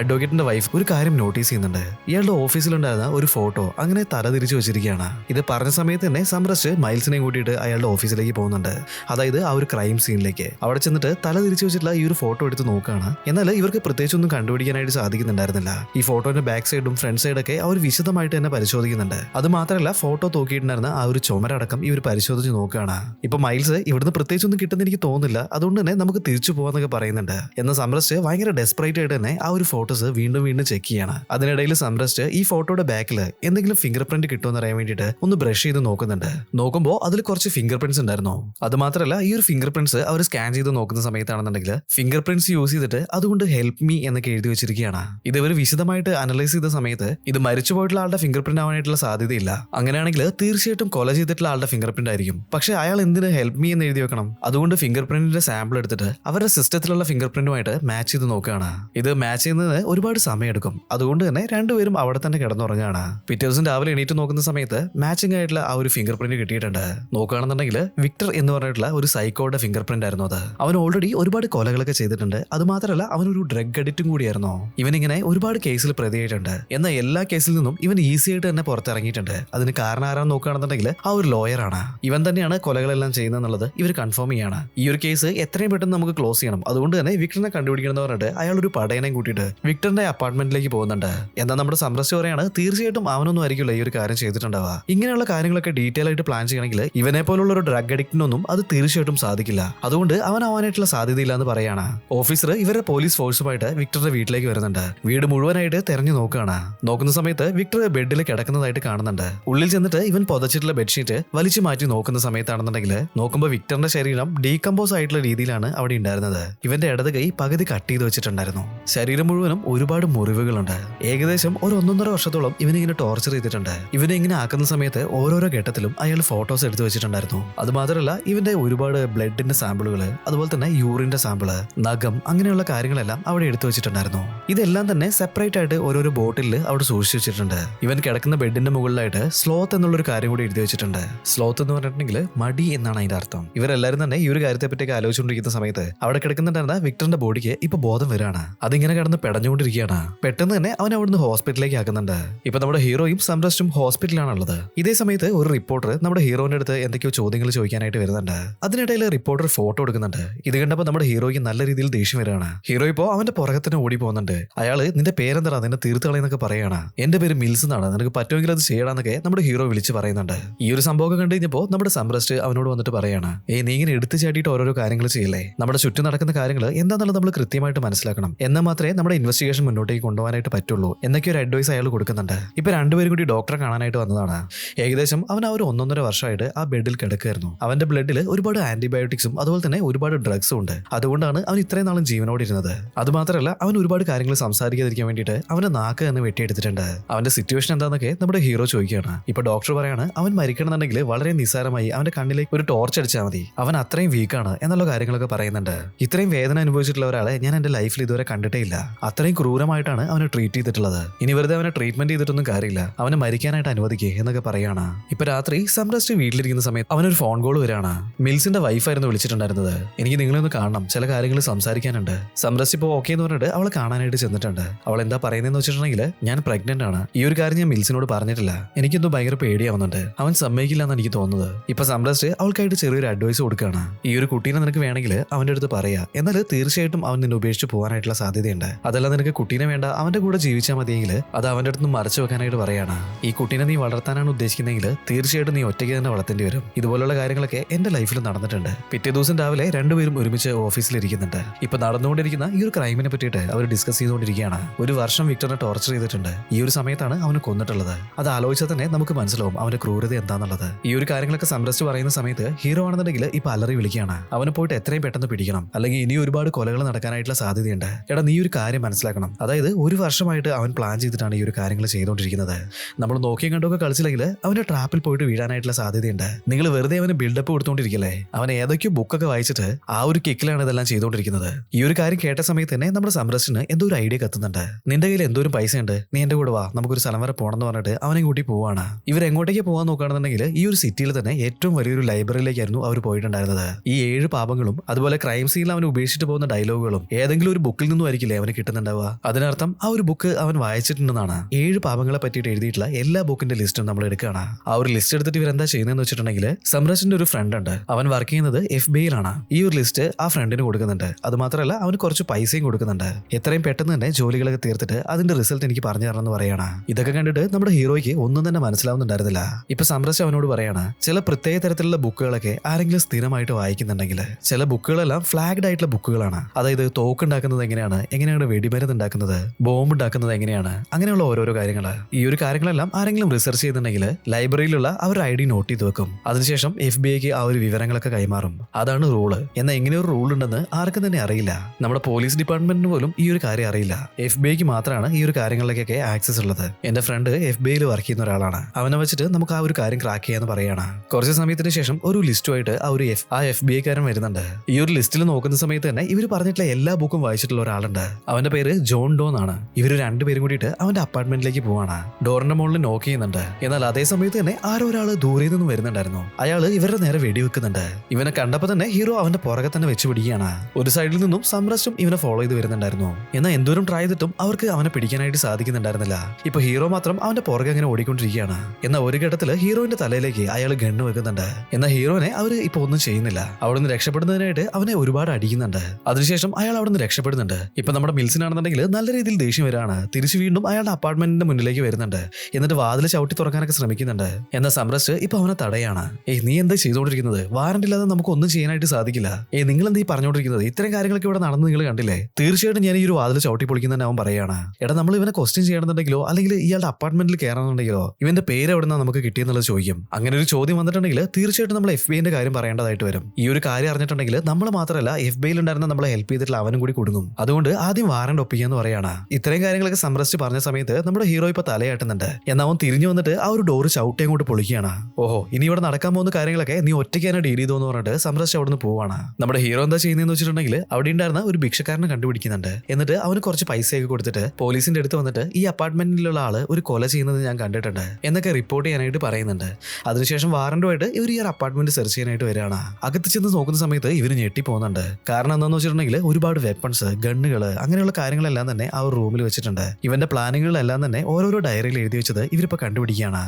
അഡ്വക്കേറ്റിന്റെ വൈഫ് ഒരു കാര്യം നോട്ടീസ് ചെയ്യുന്നുണ്ട്. ഇയാളുടെ ഓഫീസിലുണ്ടായിരുന്ന ഒരു ഫോട്ടോ അങ്ങനെ തല തിരിച്ചു വെച്ചിരിക്കുകയാണ്. ഇത് പറഞ്ഞ സമയത്ത് തന്നെ സംരസ് മൈൽസിനെ കൂട്ടിയിട്ട് അയാളുടെ ഓഫീസിലേക്ക് പോകുന്നുണ്ട്. അതായത് ആ ഒരു ക്രൈം സീനിലേക്ക് അവിടെ ചെന്നിട്ട് തല തിരിച്ചു വെച്ചിട്ടുള്ള ഈ ഒരു ഫോട്ടോ എടുത്ത് നോക്കുകയാണ്. എന്നാൽ ഇവർക്ക് പ്രത്യേകിച്ചൊന്നും കണ്ടുപിടിക്കാനായിട്ട് സാധിക്കുന്നുണ്ടായിരുന്നില്ല. ഈ ഫോട്ടോന്റെ ബാക്ക് സൈഡും ഫ്രണ്ട് സൈഡൊക്കെ അവർ വിശദമായിട്ട് തന്നെ പരിശോധിക്കുന്നുണ്ട്. അത് മാത്രമല്ല ഫോട്ടോ തൂക്കിയിട്ടുണ്ടായിരുന്ന ആ ഒരു ചുമരടക്കം ഇവർ പരിശോധിച്ച് നോക്കുകയാണ്. ഇപ്പൊ മൈൽസ് ഇവിടുന്ന് പ്രത്യേകിച്ചൊന്നും കിട്ടുന്ന എനിക്ക് തോന്നുന്നില്ല. അതുകൊണ്ട് തന്നെ നമുക്ക് തിരിച്ചു പോകാന്നൊക്കെ പറയുന്നുണ്ട്. എന്ന സംരസ്റ്റ് ഭയങ്കര ഡെസ്പറേറ്റ് ആയിട്ട് തന്നെ ആ ഒരു ഫോട്ടോസ് വീണ്ടും വീണ്ടും ചെക്ക് ചെയ്യാണ്. അതിനിടയിൽ സംരസ്റ്റ് ഈ ഫോട്ടോയുടെ ബാക്കിൽ എന്തെങ്കിലും ഫിംഗർ പ്രിന്റ് കിട്ടുമെന്ന് അറിയാൻ വേണ്ടിയിട്ട് ഒന്ന് ബ്രഷ് ചെയ്ത് നോക്കുന്നുണ്ട്. നോക്കുമ്പോൾ അതിൽ കുറച്ച് ഫിംഗർ പ്രിന്റ്സ് ഉണ്ടായിരുന്നു? അത് മാത്രമല്ല ഈ ഒരു ഫിംഗർ പ്രിന്റ്സ് അവർ സ്കാൻ ചെയ്ത് നോക്കുന്ന സമയത്താണെന്നുണ്ടെങ്കിൽ ഫിംഗർ പ്രിന്റ്സ് യൂസ് ചെയ്തിട്ട് അതുകൊണ്ട് ഹെൽപ്പ് മീ എന്നൊക്കെ എഴുതി വെച്ചിരിക്കുകയാണ്. ഇത് ഇവർ വിശദമായിട്ട് അനലൈസ് ചെയ്ത സമയത്ത് ഇത് മരിച്ചുപോയിട്ടുള്ള ആളുടെ ഫിംഗർ പ്രിന്റ് ആവാനായിട്ടുള്ള സാധ്യതയില്ല. അങ്ങനെയാണെങ്കിൽ തീർച്ചയായിട്ടും കൊല ചെയ്തിട്ടുള്ള ആളുടെ ഫിംഗർ പ്രിന്റ് ആയിരിക്കും. പക്ഷെ അയാൾ എന്തിന് ഹെൽപ്പ് മീ എന്ന് എഴുതി വെക്കണം? അതുകൊണ്ട് ഫിംഗർ പ്രിന്റിന്റെ സാമ്പിൾ എടുത്തിട്ട് അവരുടെ സിസ്റ്റത്തിലുള്ള ഫിംഗർ പ്രിന്റുമായിട്ട് മാച്ച് ചെയ്ത് നോക്കുകയാണ്. ഇത് മാച്ച് ചെയ്യുന്നത് ഒരുപാട് സമയമെടുക്കും. അതുകൊണ്ട് തന്നെ രണ്ടുപേരും അവിടെ തന്നെ കിടന്നുറങ്ങുകയാണ്. പിറ്റേ ദിവസം രാവിലെ എണീറ്റ് നോക്കുന്ന സമയത്ത് മാച്ചിങ് ആയിട്ടുള്ള ആ ഒരു ഫിംഗർ പ്രിന്റ് കിട്ടിയിട്ടുണ്ട്. നോക്കുകയാണെന്നുണ്ടെങ്കിൽ വിക്ടർ എന്ന് പറഞ്ഞിട്ടുള്ള ഒരു സൈക്കോയുടെ ഫിംഗർ പ്രിന്റ് ആയിരുന്നു അത്. അവൻ ഓൾറെഡി ഒരുപാട് കൊലകളൊക്കെ ചെയ്തിട്ടുണ്ട്. അത് മാത്രമല്ല ഒരു ഡ്രഗ് അഡിക്റ്റും കൂടിയായിരുന്നു. ഇവനിങ്ങനെ ഒരുപാട് കേസിൽ പ്രതിയായിട്ടുണ്ട്. എന്നാൽ എല്ലാ കേസിൽ നിന്നും ഇവൻ ഈസി ആയിട്ട് തന്നെ പുറത്തിറങ്ങിയിട്ടുണ്ട്. അതിന് കാരണം ആരാന്ന് നോക്കുകയാണെന്നുണ്ടെങ്കിൽ ആ ഒരു ലോയറാണ് ഇവൻ തന്നെയാണ് കൊലകളെല്ലാം ചെയ്യുന്നതെന്നുള്ളത് ഇവർ കൺഫേം ചെയ്യാണ്. ഈ ഒരു കേസ് എത്രയും പെട്ടെന്ന് നമുക്ക് ക്ലോസ് ചെയ്യണം. അതുകൊണ്ട് തന്നെ വിക്ടറിനെ കണ്ടുപിടിക്കണം എന്ന് പറഞ്ഞിട്ട് അയാൾ ഒരു പടയനെ കൂട്ടിയിട്ട് വിക്ടറിന്റെ അപ്പാർട്ട്മെന്റിലേക്ക് പോകുന്നുണ്ട്. എന്നാൽ നമ്മുടെ സംരക്ഷ പറയാണ് തീർച്ചയായിട്ടും അവനൊന്നും ആയിരിക്കില്ല ഈ ഒരു കാര്യം ചെയ്തിട്ടുണ്ടാവുക. ഇങ്ങനെയുള്ള കാര്യങ്ങളൊക്കെ ഡീറ്റെയിൽ ആയിട്ട് പ്ലാൻ ചെയ്യണമെങ്കിൽ ഇവനെ പോലുള്ള ഒരു ഡ്രഗ് അഡിക്റ്റിനൊന്നും അത് തീർച്ചയായിട്ടും സാധിക്കില്ല. അതുകൊണ്ട് അവൻ ആവാനായിട്ടുള്ള സാധ്യതയില്ല എന്ന് പറയാണ് ഓഫീസർ ഇവരുടെ പോലീസ് ഫോഴ്സുമായിട്ട് വിക്ടറുടെ വീട്ടിലേക്ക് വരുന്നുണ്ട്. വീട് മുഴുവനായിട്ട് തെരഞ്ഞു നോക്കുകയാണ്. നോക്കുന്ന സമയത്ത് വിക്ടർ ബെഡിൽ കിടക്കുന്നതായിട്ട് കാണുന്നുണ്ട്. ഉള്ളിൽ ചെന്നിട്ട് ഇവൻ പുതച്ചിട്ടുള്ള ബെഡ്ഷീറ്റ് വലിച്ചു മാറ്റി നോക്കുന്ന സമയത്താണെന്നുണ്ടെങ്കിൽ നോക്കുമ്പോൾ വിക്ടറിന്റെ ശരീരം ഡീകമ്പോസ് ആയിട്ടുള്ള രീതിയിലാണ് അവിടെ ഉണ്ടായിരുന്നത്. ഇവന്റെ ഇടത് കൈ പകുതി കട്ട് ചെയ്ത് വെച്ചിട്ടുണ്ടായിരുന്നു. ശരീരം മുഴുവനും ഒരുപാട് മുറിവുകളുണ്ട്. ഏകദേശം ഒരു ഒന്നൊന്നര വർഷത്തോളം ഇവനെ ഇങ്ങനെ ടോർച്ചർ ചെയ്തിട്ടുണ്ട്. ഇവനെ ഇങ്ങനെ ആക്കുന്ന സമയത്ത് ഓരോരോ ഘട്ടത്തിലും അയാൾ ഫോട്ടോസ് എടുത്തു വെച്ചിട്ടുണ്ടായിരുന്നു. അത് മാത്രമല്ല ഇവന്റെ ഒരുപാട് ബ്ലഡിന്റെ സാമ്പിളുകൾ അതുപോലെ തന്നെ യൂറിന്റെ സാമ്പിൾ നഖം അങ്ങനെയുള്ള കാര്യങ്ങളെല്ലാം അവിടെ എടുത്തു വെച്ചിട്ടുണ്ടായിരുന്നു. ഇതെല്ലാം തന്നെ സെപ്പറേറ്റ് ആയിട്ട് ഓരോരോ ബോട്ടിൽ അവിടെ സൂക്ഷിച്ചു വെച്ചിട്ടുണ്ട്. ഇവൻ കിടക്കുന്ന ബെഡിന്റെ മുകളിലായിട്ട് സ്ലോത്ത് എന്നുള്ളൊരു കാര്യം കൂടി എഴുതി വെച്ചിട്ടുണ്ട്. സ്ലോത്ത് എന്ന് പറഞ്ഞിട്ടുണ്ടെങ്കിൽ മടി എന്നാണ് അതിന്റെ അർത്ഥം. ഇവരെല്ലാരും തന്നെ ഈ ഒരു കാര്യത്തെ പറ്റിയൊക്കെ ആലോചിച്ചുകൊണ്ടിരിക്കുന്ന സമയത്ത് അവിടെ കിടക്കുന്നുണ്ടായിരുന്ന വിക്ടറിന്റെ ബോഡിക്ക് ഇപ്പൊ ബോധം വരാണ്. അതിങ്ങനെ കിടന്ന് പെടഞ്ഞുകൊണ്ടിരിക്കുകയാണ്. പെട്ടെന്ന് തന്നെ അവൻ അവിടുന്ന് ഹോസ്പിറ്റലിലേക്ക് ആക്കുന്നുണ്ട്. ഇപ്പൊ നമ്മുടെ ഹീറോയും സംരക്ഷും ഹോസ്പിറ്റലിലാണുള്ളത്. ഇതേ സമയത്ത് ഒരു റിപ്പോർട്ടർ നമ്മുടെ ഹീറോന്റെ അടുത്ത് എന്തൊക്കെയോ ചോദ്യങ്ങൾ ചോദിക്കാനായിട്ട് വരുന്നുണ്ട്. അതിനിടയിൽ റിപ്പോർട്ടർ ഫോട്ടോ എടുക്കുന്നുണ്ട്. ഇത് കണ്ടപ്പോൾ നമ്മുടെ ഹീറോയ്ക്ക് നല്ല രീതിയിൽ ദേഷ്യം വരികയാണ്. ഹീറോ ഇപ്പോൾ അവന്റെ പുറകത്തിന് ഓടി പോകുന്നുണ്ട് അയാൾ നിന്റെ പേരെന്താ നിന്നെ തീർത്ത് കളയെന്നൊക്കെ പറയാണ് എന്റെ പേര് മിൽസ് എന്നാണ്. നിനക്ക് പറ്റുമെങ്കിൽ അത് ചെയ്യണമെന്നൊക്കെ നമ്മുടെ ഹീറോ വിളിച്ച് പറയുന്നുണ്ട്. ഈ ഒരു സംഭവം കണ്ടു കഴിഞ്ഞപ്പോ നമ്മുടെ സംരസ്റ്റ് അവനോട് വന്നിട്ട് പറയാണ് ഏ നീ ഇങ്ങനെ എടുത്തു ചാടിയിട്ട് ഓരോരോ കാര്യങ്ങൾ ചെയ്യല്ലേ? നമ്മുടെ ചുറ്റും നടക്കുന്ന കാര്യങ്ങൾ എന്താണെന്നുള്ളത് നമ്മൾ കൃത്യമായിട്ട് മനസ്സിലാക്കണം. എന്നാൽ മാത്രമേ നമ്മുടെ ഇൻവെസ്റ്റിഗേഷൻ മുന്നോട്ടേക്ക് കൊണ്ടുപോകാനായിട്ട് പറ്റുള്ളൂ. എന്നൊക്കെ ഒരു അഡ്വൈസ് അയാൾ കൊടുക്കുന്നുണ്ട്. ഇപ്പൊ രണ്ടുപേരും കൂടി ഡോക്ടറെ കാണാനായിട്ട് വന്നതാണ്. ഏകദേശം അവൻ ആ ഒരു ഒന്നൊന്നര വർഷമായിട്ട് ആ ബെഡിൽ കിടക്കുകയായിരുന്നു അവന്റെ ബ്ലഡിൽ ഒരുപാട് ആന്റിബയോട്ടിക്സും അതുപോലെ തന്നെ ഒരുപാട് ഡ്രഗ്സും ഉണ്ട്. അതുകൊണ്ടാണ് അവൻ ഇത്രയും നാളും ജീവനോടെ ഇരുന്നത് അത് മാത്രമല്ല അവൻ ഒരുപാട് കാര്യങ്ങൾ സംസാരിക്കാതിരിക്കാൻ വേണ്ടിയിട്ട് അവന്റെ നാക്ക് തന്നെ വെട്ടിയെടുത്തിട്ടുണ്ട്. അവന്റെ സിറ്റുവേഷൻ എന്താണെന്നൊക്കെ നമ്മുടെ ഹീറോ ചോദിക്കുകയാണ്. ഇപ്പൊ ഡോക്ടർ പറയാണ് അവൻ മരിക്കണമെന്നുണ്ടെങ്കിൽ വളരെ നിസ്സാരമായി അവന്റെ കണ്ണിലേക്ക് ഒരു ടോർച്ച് അടിച്ചാൽ മതി. അവൻ അത്രയും വീക്കാണ് എന്നുള്ള കാര്യങ്ങളൊക്കെ പറയുന്നുണ്ട്. ഇത്രയും വേദന അനുഭവിച്ചിട്ടുള്ള ഒരാളെ ഞാൻ എന്റെ ലൈഫിൽ ഇതുവരെ കണ്ടിട്ടേ ഇല്ല. അത്രയും ക്രൂരമായിട്ടാണ് അവനെ ട്രീറ്റ് ചെയ്തിട്ടുള്ളത്. ഇനി വെറുതെ അവനെ ട്രീറ്റ്മെന്റ് ചെയ്തിട്ടൊന്നും കാര്യമില്ല. അവനെ മരിക്കാനായിട്ട് അനുവദിക്കേ എന്നൊക്കെ പറയാണ്. ഇപ്പൊ രാത്രി സംരസ്റ്റ് വീട്ടിലിരിക്കുന്ന സമയത്ത് അവനൊരു ഫോൺ കോൾ വരാണ് മിൽസിന്റെ വൈഫായിരുന്നു വിളിച്ചിട്ടുണ്ടായിരുന്നത്. എനിക്ക് നിങ്ങളെ ഒന്ന് കാണണം. ചില കാര്യങ്ങൾ സംസാരിക്കാനുണ്ട്. സംരസ് ഇപ്പോൾ ഓക്കെ എന്ന് പറഞ്ഞിട്ട് അവളെ കാണാനായിട്ട് ചെന്നിട്ടുണ്ട്. അവൾ എന്താ പറയുന്നതെന്ന് വെച്ചിട്ടുണ്ടെങ്കിൽ ഞാൻ പ്രഗ്നന്റ് ആണ്. ഈ ഒരു കാര്യം ഞാൻ മിൽസിനോട് പറഞ്ഞിട്ടില്ല. എനിക്കൊന്നും ഭയങ്കര പേടിയാവുന്നുണ്ട്. അവൻ സമ്മതിക്കില്ല എന്ന് എനിക്ക് തോന്നുന്നത്. ഇപ്പൊ സംരസ് അവൾക്കായിട്ട് ചെറിയൊരു അഡ്വൈസ് കൊടുക്കുകയാണ്. ഈ ഒരു കുട്ടീനെ നിനക്ക് വേണമെങ്കിൽ അവന്റെ അടുത്ത് പറയാ. എന്നാൽ തീർച്ചയായിട്ടും അവൻ നിന്നെ ഉപേക്ഷിച്ച് പോകാനായിട്ടുള്ള സാധ്യതയുണ്ട്. അതല്ല നിനക്ക് കുട്ടീനെ വേണ്ട അവന്റെ കൂടെ ജീവിച്ചാൽ മതിയെങ്കിൽ അത് അവന്റെ അടുത്ത് മറച്ചു വെക്കാനായിട്ട് പറയാണ്. ഈ കുട്ടീനെ നീ വളർത്താനാണ് ഉദ്ദേശിക്കുന്നതെങ്കിൽ തീർച്ചയായിട്ടും നീ ഒറ്റയ്ക്ക് തന്നെ വളർത്തേണ്ടി വരും. ഇതുപോലുള്ള കാര്യങ്ങളൊക്കെ എന്റെ ലൈഫിൽ നടന്നിട്ടുണ്ട്. പിറ്റേ ദിവസം രാവിലെ രണ്ടുപേരും ഒരുമിച്ച് ഓഫീസിലിരിക്കുന്നുണ്ട്. ഇപ്പൊ നടന്നുകൊണ്ടിരിക്കുന്ന ഈ ഒരു ക്രൈമിനെ പറ്റിയിട്ട് അവർ ഡിസ്കസ് ചെയ്തുകൊണ്ടിരിക്കുകയാണ്. ഒരു വർഷം വിക്ടറിനെ ടോർച്ചർ ചെയ്തിട്ടുണ്ട്. ഈ ഒരു സമയത്താണ് അവന് കൊന്നിട്ടുള്ളത്. അത് ആലോചിച്ചാൽ തന്നെ നമുക്ക് മനസ്സിലാവും അവന്റെ ക്രൂരത എന്താണെന്നുള്ളത് ഈ ഒരു കാര്യങ്ങളൊക്കെ സംരക്ഷിച്ച് പറയുന്ന സമയത്ത് ഹീറോ ആണെന്നുണ്ടെങ്കിൽ ഇപ്പൊ അലറി വിളിക്കുകയാണ്. അവനെ പോയിട്ട് എത്രയും പെട്ടെന്ന് പിടിക്കണം. അല്ലെങ്കിൽ ഇനി ഒരുപാട് കൊലകൾ നടക്കാനായിട്ടുള്ള സാധ്യതയുണ്ട്. എടാ നീ ഒരു കാര്യം മനസ്സിലാക്കണം. അതായത് ഒരു വർഷമായിട്ട് അവൻ പ്ലാൻ ചെയ്തിട്ടാണ് ഈ ഒരു കാര്യങ്ങൾ ചെയ്തുകൊണ്ടിരിക്കുന്നത്. നമ്മൾ നോക്കിയും കണ്ടൊക്കെ കളിച്ചില്ലെങ്കിൽ അവന്റെ ട്രാപ്പിൽ പോയിട്ട് വീഴാനായിട്ടുള്ള സാധ്യതയുണ്ട്. നിങ്ങൾ വെറുതെ അവന് ബിൽഡപ്പ് കൊടുത്തോണ്ടിരിക്കല്ലേ? അവൻ ഏതൊക്കെയോ ബുക്കൊക്കെ വായിച്ചിട്ട് ആ ഒരു കിക്കിലാണ് ഇതെല്ലാം ചെയ്തുകൊണ്ടിരിക്കുന്നത് ഈ ഒരു കാര്യം കേട്ട സമയത്ത് തന്നെ നമ്മുടെ സംരക്ഷന് എന്തോ ഒരു ഐഡിയ കത്തുന്നുണ്ട്. നിന്റെ കയ്യിൽ എന്തോരം പൈസ ഉണ്ട് നീ എന്റെ കൂടെ വാ. നമുക്കൊരു സ്ഥലം വരെ പോകണമെന്ന് പറഞ്ഞിട്ട് അവനെ കൂട്ടി പോവാണ്. ഇവർ എങ്ങോട്ടേക്ക് പോകാൻ നോക്കുകയാണെന്നുണ്ടെങ്കിൽ ഈ ഒരു സിറ്റിയിൽ തന്നെ ഏറ്റവും വലിയൊരു ലൈബ്രറിയിലേക്കായിരുന്നു അവർ പോയിട്ടുണ്ടായിരുന്നത്. ഈ ഏഴ് പാപങ്ങളും അതുപോലെ ക്രൈം സീനിൽ അവൻ ഉപേക്ഷിച്ചിട്ട് പോകുന്ന ഡയലോഗുകളും ഏതെങ്കിലും ഒരു ബുക്കിൽ നിന്നും ആയിരിക്കില്ലേ അവന് കിട്ടുന്നുണ്ടാവുക? അതിനർത്ഥം ആ ഒരു ബുക്ക് അവൻ വായിച്ചിട്ടുണ്ടെന്നാണ്. ഏഴ് പാപങ്ങളെ പറ്റിയിട്ട് എഴുതിയിട്ടുള്ള എല്ലാ ബുക്കിന്റെ ലിസ്റ്റും നമ്മൾ എടുക്കുകയാണ്. ആ ഒരു ലിസ്റ്റ് എടുത്തിട്ട് ഇവരെന്താ ചെയ്യുന്നതെന്ന് വെച്ചിട്ടുണ്ടെങ്കിൽ സംരക്ഷന്റെ ഒരു ഫ്രണ്ട് ഉണ്ട്. അവൻ വർക്ക് ചെയ്യുന്നത് എഫ് ബിയിലാണ് ഈ ഒരു ലിസ്റ്റ് ആ ഫ്രണ്ടിന് കൊടുക്കുന്നുണ്ട്. അത് മാത്രമല്ല അവന് കുറച്ച് പൈസയും കൊടുക്കുന്നുണ്ട്. എത്രയും പെട്ടെന്ന് തന്നെ ജോലികളൊക്കെ തീർത്തിട്ട് അതിന്റെ റിസൾട്ട് എനിക്ക് പറഞ്ഞു തരണം എന്ന് പറയാണ് ഇതൊക്കെ കണ്ടിട്ട് നമ്മുടെ ഹീറോയ്ക്ക് ഒന്നും തന്നെ മനസ്സിലാവുന്നുണ്ടായിരുന്നില്ല. ഇപ്പൊ സംരസ് അവനോട് പറയാണ് ചില പ്രത്യേക തരത്തിലുള്ള ബുക്കുകളൊക്കെ ആരെങ്കിലും സ്ഥിരമായിട്ട് വായിക്കുന്നുണ്ടെങ്കിൽ ചില ബുക്കുകളെല്ലാം ഫ്ലാഗ്ഡ് ആയിട്ടുള്ള ബുക്കുകളാണ്. അതായത് തോക്ക് ഉണ്ടാക്കുന്നത് എങ്ങനെയാണ് എങ്ങനെയാണ് വെടിമരുന്ന് ഉണ്ടാക്കുന്നത് ബോംബ് ഉണ്ടാക്കുന്നത് എങ്ങനെയാണ് അങ്ങനെയുള്ള ഓരോരോ കാര്യങ്ങൾ ഈ ഒരു കാര്യങ്ങളെല്ലാം ആരെങ്കിലും റിസർച്ച് ചെയ്യുന്നുണ്ടെങ്കിൽ ലൈബ്രറിയിലുള്ള അവരുടെ ഐ ഡി നോട്ട് ചെയ്ത് വെക്കും. അതിനുശേഷം എഫ് ബി ഐക്ക് ആ ഒരു വിവരങ്ങളൊക്കെ കൈമാറും. അതാണ് റൂൾ. എന്നാൽ എങ്ങനെ ഒരു റൂൾ ഉണ്ടെന്ന് ആർക്കും തന്നെ അറിയില്ല. നമ്മുടെ പോലീസ് ഡിപ്പാർട്ട്മെന്റിന് പോലും ഈ ഒരു കാര്യം അറിയില്ല. എഫ് ബി ഐക്ക് മാത്രമാണ് ഈ ഒരു കാര്യങ്ങളിലേക്കൊക്കെ ആക്സസ് ഉള്ളത്. എന്റെ ഫ്രണ്ട് എഫ് ബി ഐയിൽ വർക്ക് ചെയ്യുന്ന ഒരാളാണ്. അവനെ വെച്ചിട്ട് നമുക്ക് ആ ഒരു കാര്യം ക്രാക്ക് ചെയ്യാന്ന് പറയാണ്. കുറച്ച് സമയത്തിന് ശേഷം ഒരു ലിസ്റ്റുമായിട്ട് ആ ഒരു എഫ് ആ എഫ് ബി ഐക്കാരൻ വരുന്നുണ്ട്. ഈ ഒരു ലിസ്റ്റിൽ നോക്കുന്ന സമയത്ത് തന്നെ ഇവർ പറഞ്ഞിട്ടുള്ള എല്ലാ ബുക്കും വായിച്ചിട്ടുള്ള ഒരാളുണ്ട്. അവന്റെ പേര് ജോൺ ഡോ എന്നാണ്. ഇവർ രണ്ടുപേരും കൂടിയിട്ട് അവന്റെ അപ്പാർട്ട്മെന്റിലേക്ക് പോവാണ്. ഡോറിന്റെ മുകളിൽ നോക്ക് ചെയ്യുന്നുണ്ട്. എന്നാൽ അതേ സമയത്ത് തന്നെ ആരോ ഒരാൾ ദൂരെ നിന്നും വരുന്നുണ്ടായിരുന്നു. അയാൾ ഇവരുടെ നേരെ വെടിവെക്കുന്നുണ്ട്. ഇവനെ കണ്ടപ്പോ തന്നെ ഹീറോ അവന്റെ പുറകെ തന്നെ വെച്ച് പിടിക്കുകയാണ്. ഒരു സൈഡിൽ നിന്നും സംരസ്റ്റും ഇവനെ ഫോളോ ചെയ്ത് വരുന്നുണ്ടായിരുന്നു. എന്നാൽ എന്തോരം ട്രൈ ചെയ്തിട്ടും അവർക്ക് അവനെ പിടിക്കാനായിട്ട് സാധിക്കുന്നുണ്ടായിരുന്നില്ല. ഇപ്പൊ ഹീറോ മാത്രം അവന്റെ പുറകെ അങ്ങനെ ഓടിക്കൊണ്ടിരിക്കുകയാണ്. എന്നാൽ ഒരു ഘട്ടത്തിൽ ഹീറോയിന്റെ തലയിലേക്ക് അയാൾ ഗണ്ണ് വെക്കുന്നുണ്ട്. എന്നാൽ ഹീറോനെ അവർ ഇപ്പൊ ഒന്നും ചെയ്യുന്നില്ല. അവിടെ നിന്ന് രക്ഷപ്പെടുന്നതിനായിട്ട് അവനെ ഒരുപാട് അടിക്കുന്നുണ്ട്. അതിനുശേഷം അയാൾ അവിടെ നിന്ന് രക്ഷപ്പെടുന്നുണ്ട്. ഇപ്പൊ നമ്മുടെ മിൽസിനാണെന്നുണ്ടെങ്കിൽ നല്ല രീതിയിൽ ദേഷ്യം വരാണ്. തിരിച്ചു വീണ്ടും അയാളുടെ അപ്പാർട്ട്മെന്റിന്റെ മുന്നിലേക്ക് വരുന്നുണ്ട്. എന്നിട്ട് വാതിൽ ചവിട്ടി തുറക്കാനൊക്കെ ശ്രമിക്കുന്നുണ്ട്. എന്നാൽ സംരസ് ഇപ്പൊ അവനെ തടയാണ്. ഏയ് നീ എന്താ ചെയ്തുകൊണ്ടിരിക്കുന്നത് വാറന്റ് ഇല്ലാതെ നമുക്ക് ഒന്നും ചെയ്യാനായിട്ട് സാധിക്കില്ല. ഏ നിങ്ങൾ എന്താ ഈ പറഞ്ഞുകൊണ്ടിരിക്കുന്നത് ഇത്തരം കാര്യങ്ങളൊക്കെ ഇവിടെ നടന്ന് നിങ്ങൾ കണ്ടില്ലേ? തീർച്ചയായിട്ടും ഞാൻ ഈ ഒരു വാതിൽ ചവിട്ടി പൊളിക്കുന്നതന്നെ അവൻ പറയാണ്. എടാ നമ്മൾ ഇവനെ ക്വസ്റ്റ്യൻ ചെയ്യണമെന്നുണ്ടെങ്കിലോ അല്ലെങ്കിൽ ഇയാളുടെ അപ്പാർട്ട്മെന്റിൽ കയറണമെന്നുണ്ടെങ്കിലോ ഇവന്റെ പേര് എവിടെ നിന്നാണ് നമുക്ക് കിട്ടിയെന്നുള്ളത് ചോദിക്കും. അങ്ങനെ ഒരു ചോദ്യം വന്നിട്ടുണ്ടെങ്കിൽ തീർച്ചയായിട്ടും നമ്മൾ എഫ് ബിന്റെ കാര്യം പറയേണ്ടതായിട്ട് വരും. ഈ ഒരു കാര്യം അറിഞ്ഞിട്ടുണ്ടെങ്കിൽ നമ്മൾ മാത്രമല്ല എഫ് ബിയിൽ ഉണ്ടായിരുന്ന നമ്മളെ ഹെൽപ്പ് ചെയ്തിട്ടുള്ള അവനും കൂടി കൊടുക്കും അതുകൊണ്ട് ആദ്യം വാറന്റ് ഒപ്പിക്കാന്ന് പറയാണ്. ഇത്രയും കാര്യങ്ങളൊക്കെ സംരക്ഷിച്ച് പറഞ്ഞ സമയത്ത് നമ്മുടെ ഹീറോ ഇപ്പൊ തലയാട്ടുന്നുണ്ട്. എന്നാൽ അവൻ തിരിഞ്ഞു വന്നിട്ട് ആ ഒരു ഡോറ് ചവിട്ടി അങ്ങോട്ട് പൊളിക്കുകയാണ്. ഓഹോ ഇനി ഇവിടെ നടക്കാൻ പോകുന്ന കാര്യങ്ങളൊക്കെ നീ ഒറ്റയ്ക്ക് തന്നെ ഡീൽ ചെയ്തു എന്ന് പറഞ്ഞിട്ട് സംരക്ഷ നിന്ന് പോവാണ്. നമ്മുടെ ഹീറോ എന്താ ചെയ്യുന്നതെന്ന് വെച്ചിട്ടുണ്ടെങ്കിൽ അവിടെ ഉണ്ടായിരുന്ന ഒരു ഭിക്ഷക്കാരനെ കണ്ടുപിടിക്കുന്നുണ്ട്. എന്നിട്ട് അവന് കുറച്ച് പൈസയൊക്കെ കൊടുത്തിട്ട് പോലീസിന്റെ അടുത്ത് വന്നിട്ട് ഈ അപ്പാർട്ട്മെന്റിലുള്ള ആൾ ഒരു കൊല ചെയ്യുന്നത് ഞാൻ കണ്ടിട്ടുണ്ട് എന്നൊക്കെ റിപ്പോർട്ട് ചെയ്യാനായിട്ട് പറയുന്നുണ്ട്. അതിനുശേഷം വാറന്റുമായിട്ട് ഇവർ ഈ ഒരു അപ്പാർട്ട്മെന്റ് സെർച്ച് ചെയ്യാനായിട്ട് വരികയാണ്. അകത്ത് ചെന്ന് നോക്കുന്ന സമയത്ത് ഇവർ ഞെട്ടി പോകുന്നുണ്ട് കാരണം എന്താണെന്ന് വെച്ചിട്ടുണ്ടെങ്കിൽ ഒരുപാട് വെപ്പൺസ് ഗണ്ണുകൾ അങ്ങനെയുള്ള കാര്യങ്ങളെല്ലാം തന്നെ ആ ഒരു റൂമിൽ വെച്ചിട്ടുണ്ട്. ഇവന്റെ പ്ലാനുകളെല്ലാം തന്നെ ഓരോരോ ഡയറിയിൽ എഴുതി വെച്ചത് ഇവരിപ്പോ കണ്ടുപിടിക്കുകയാണ്.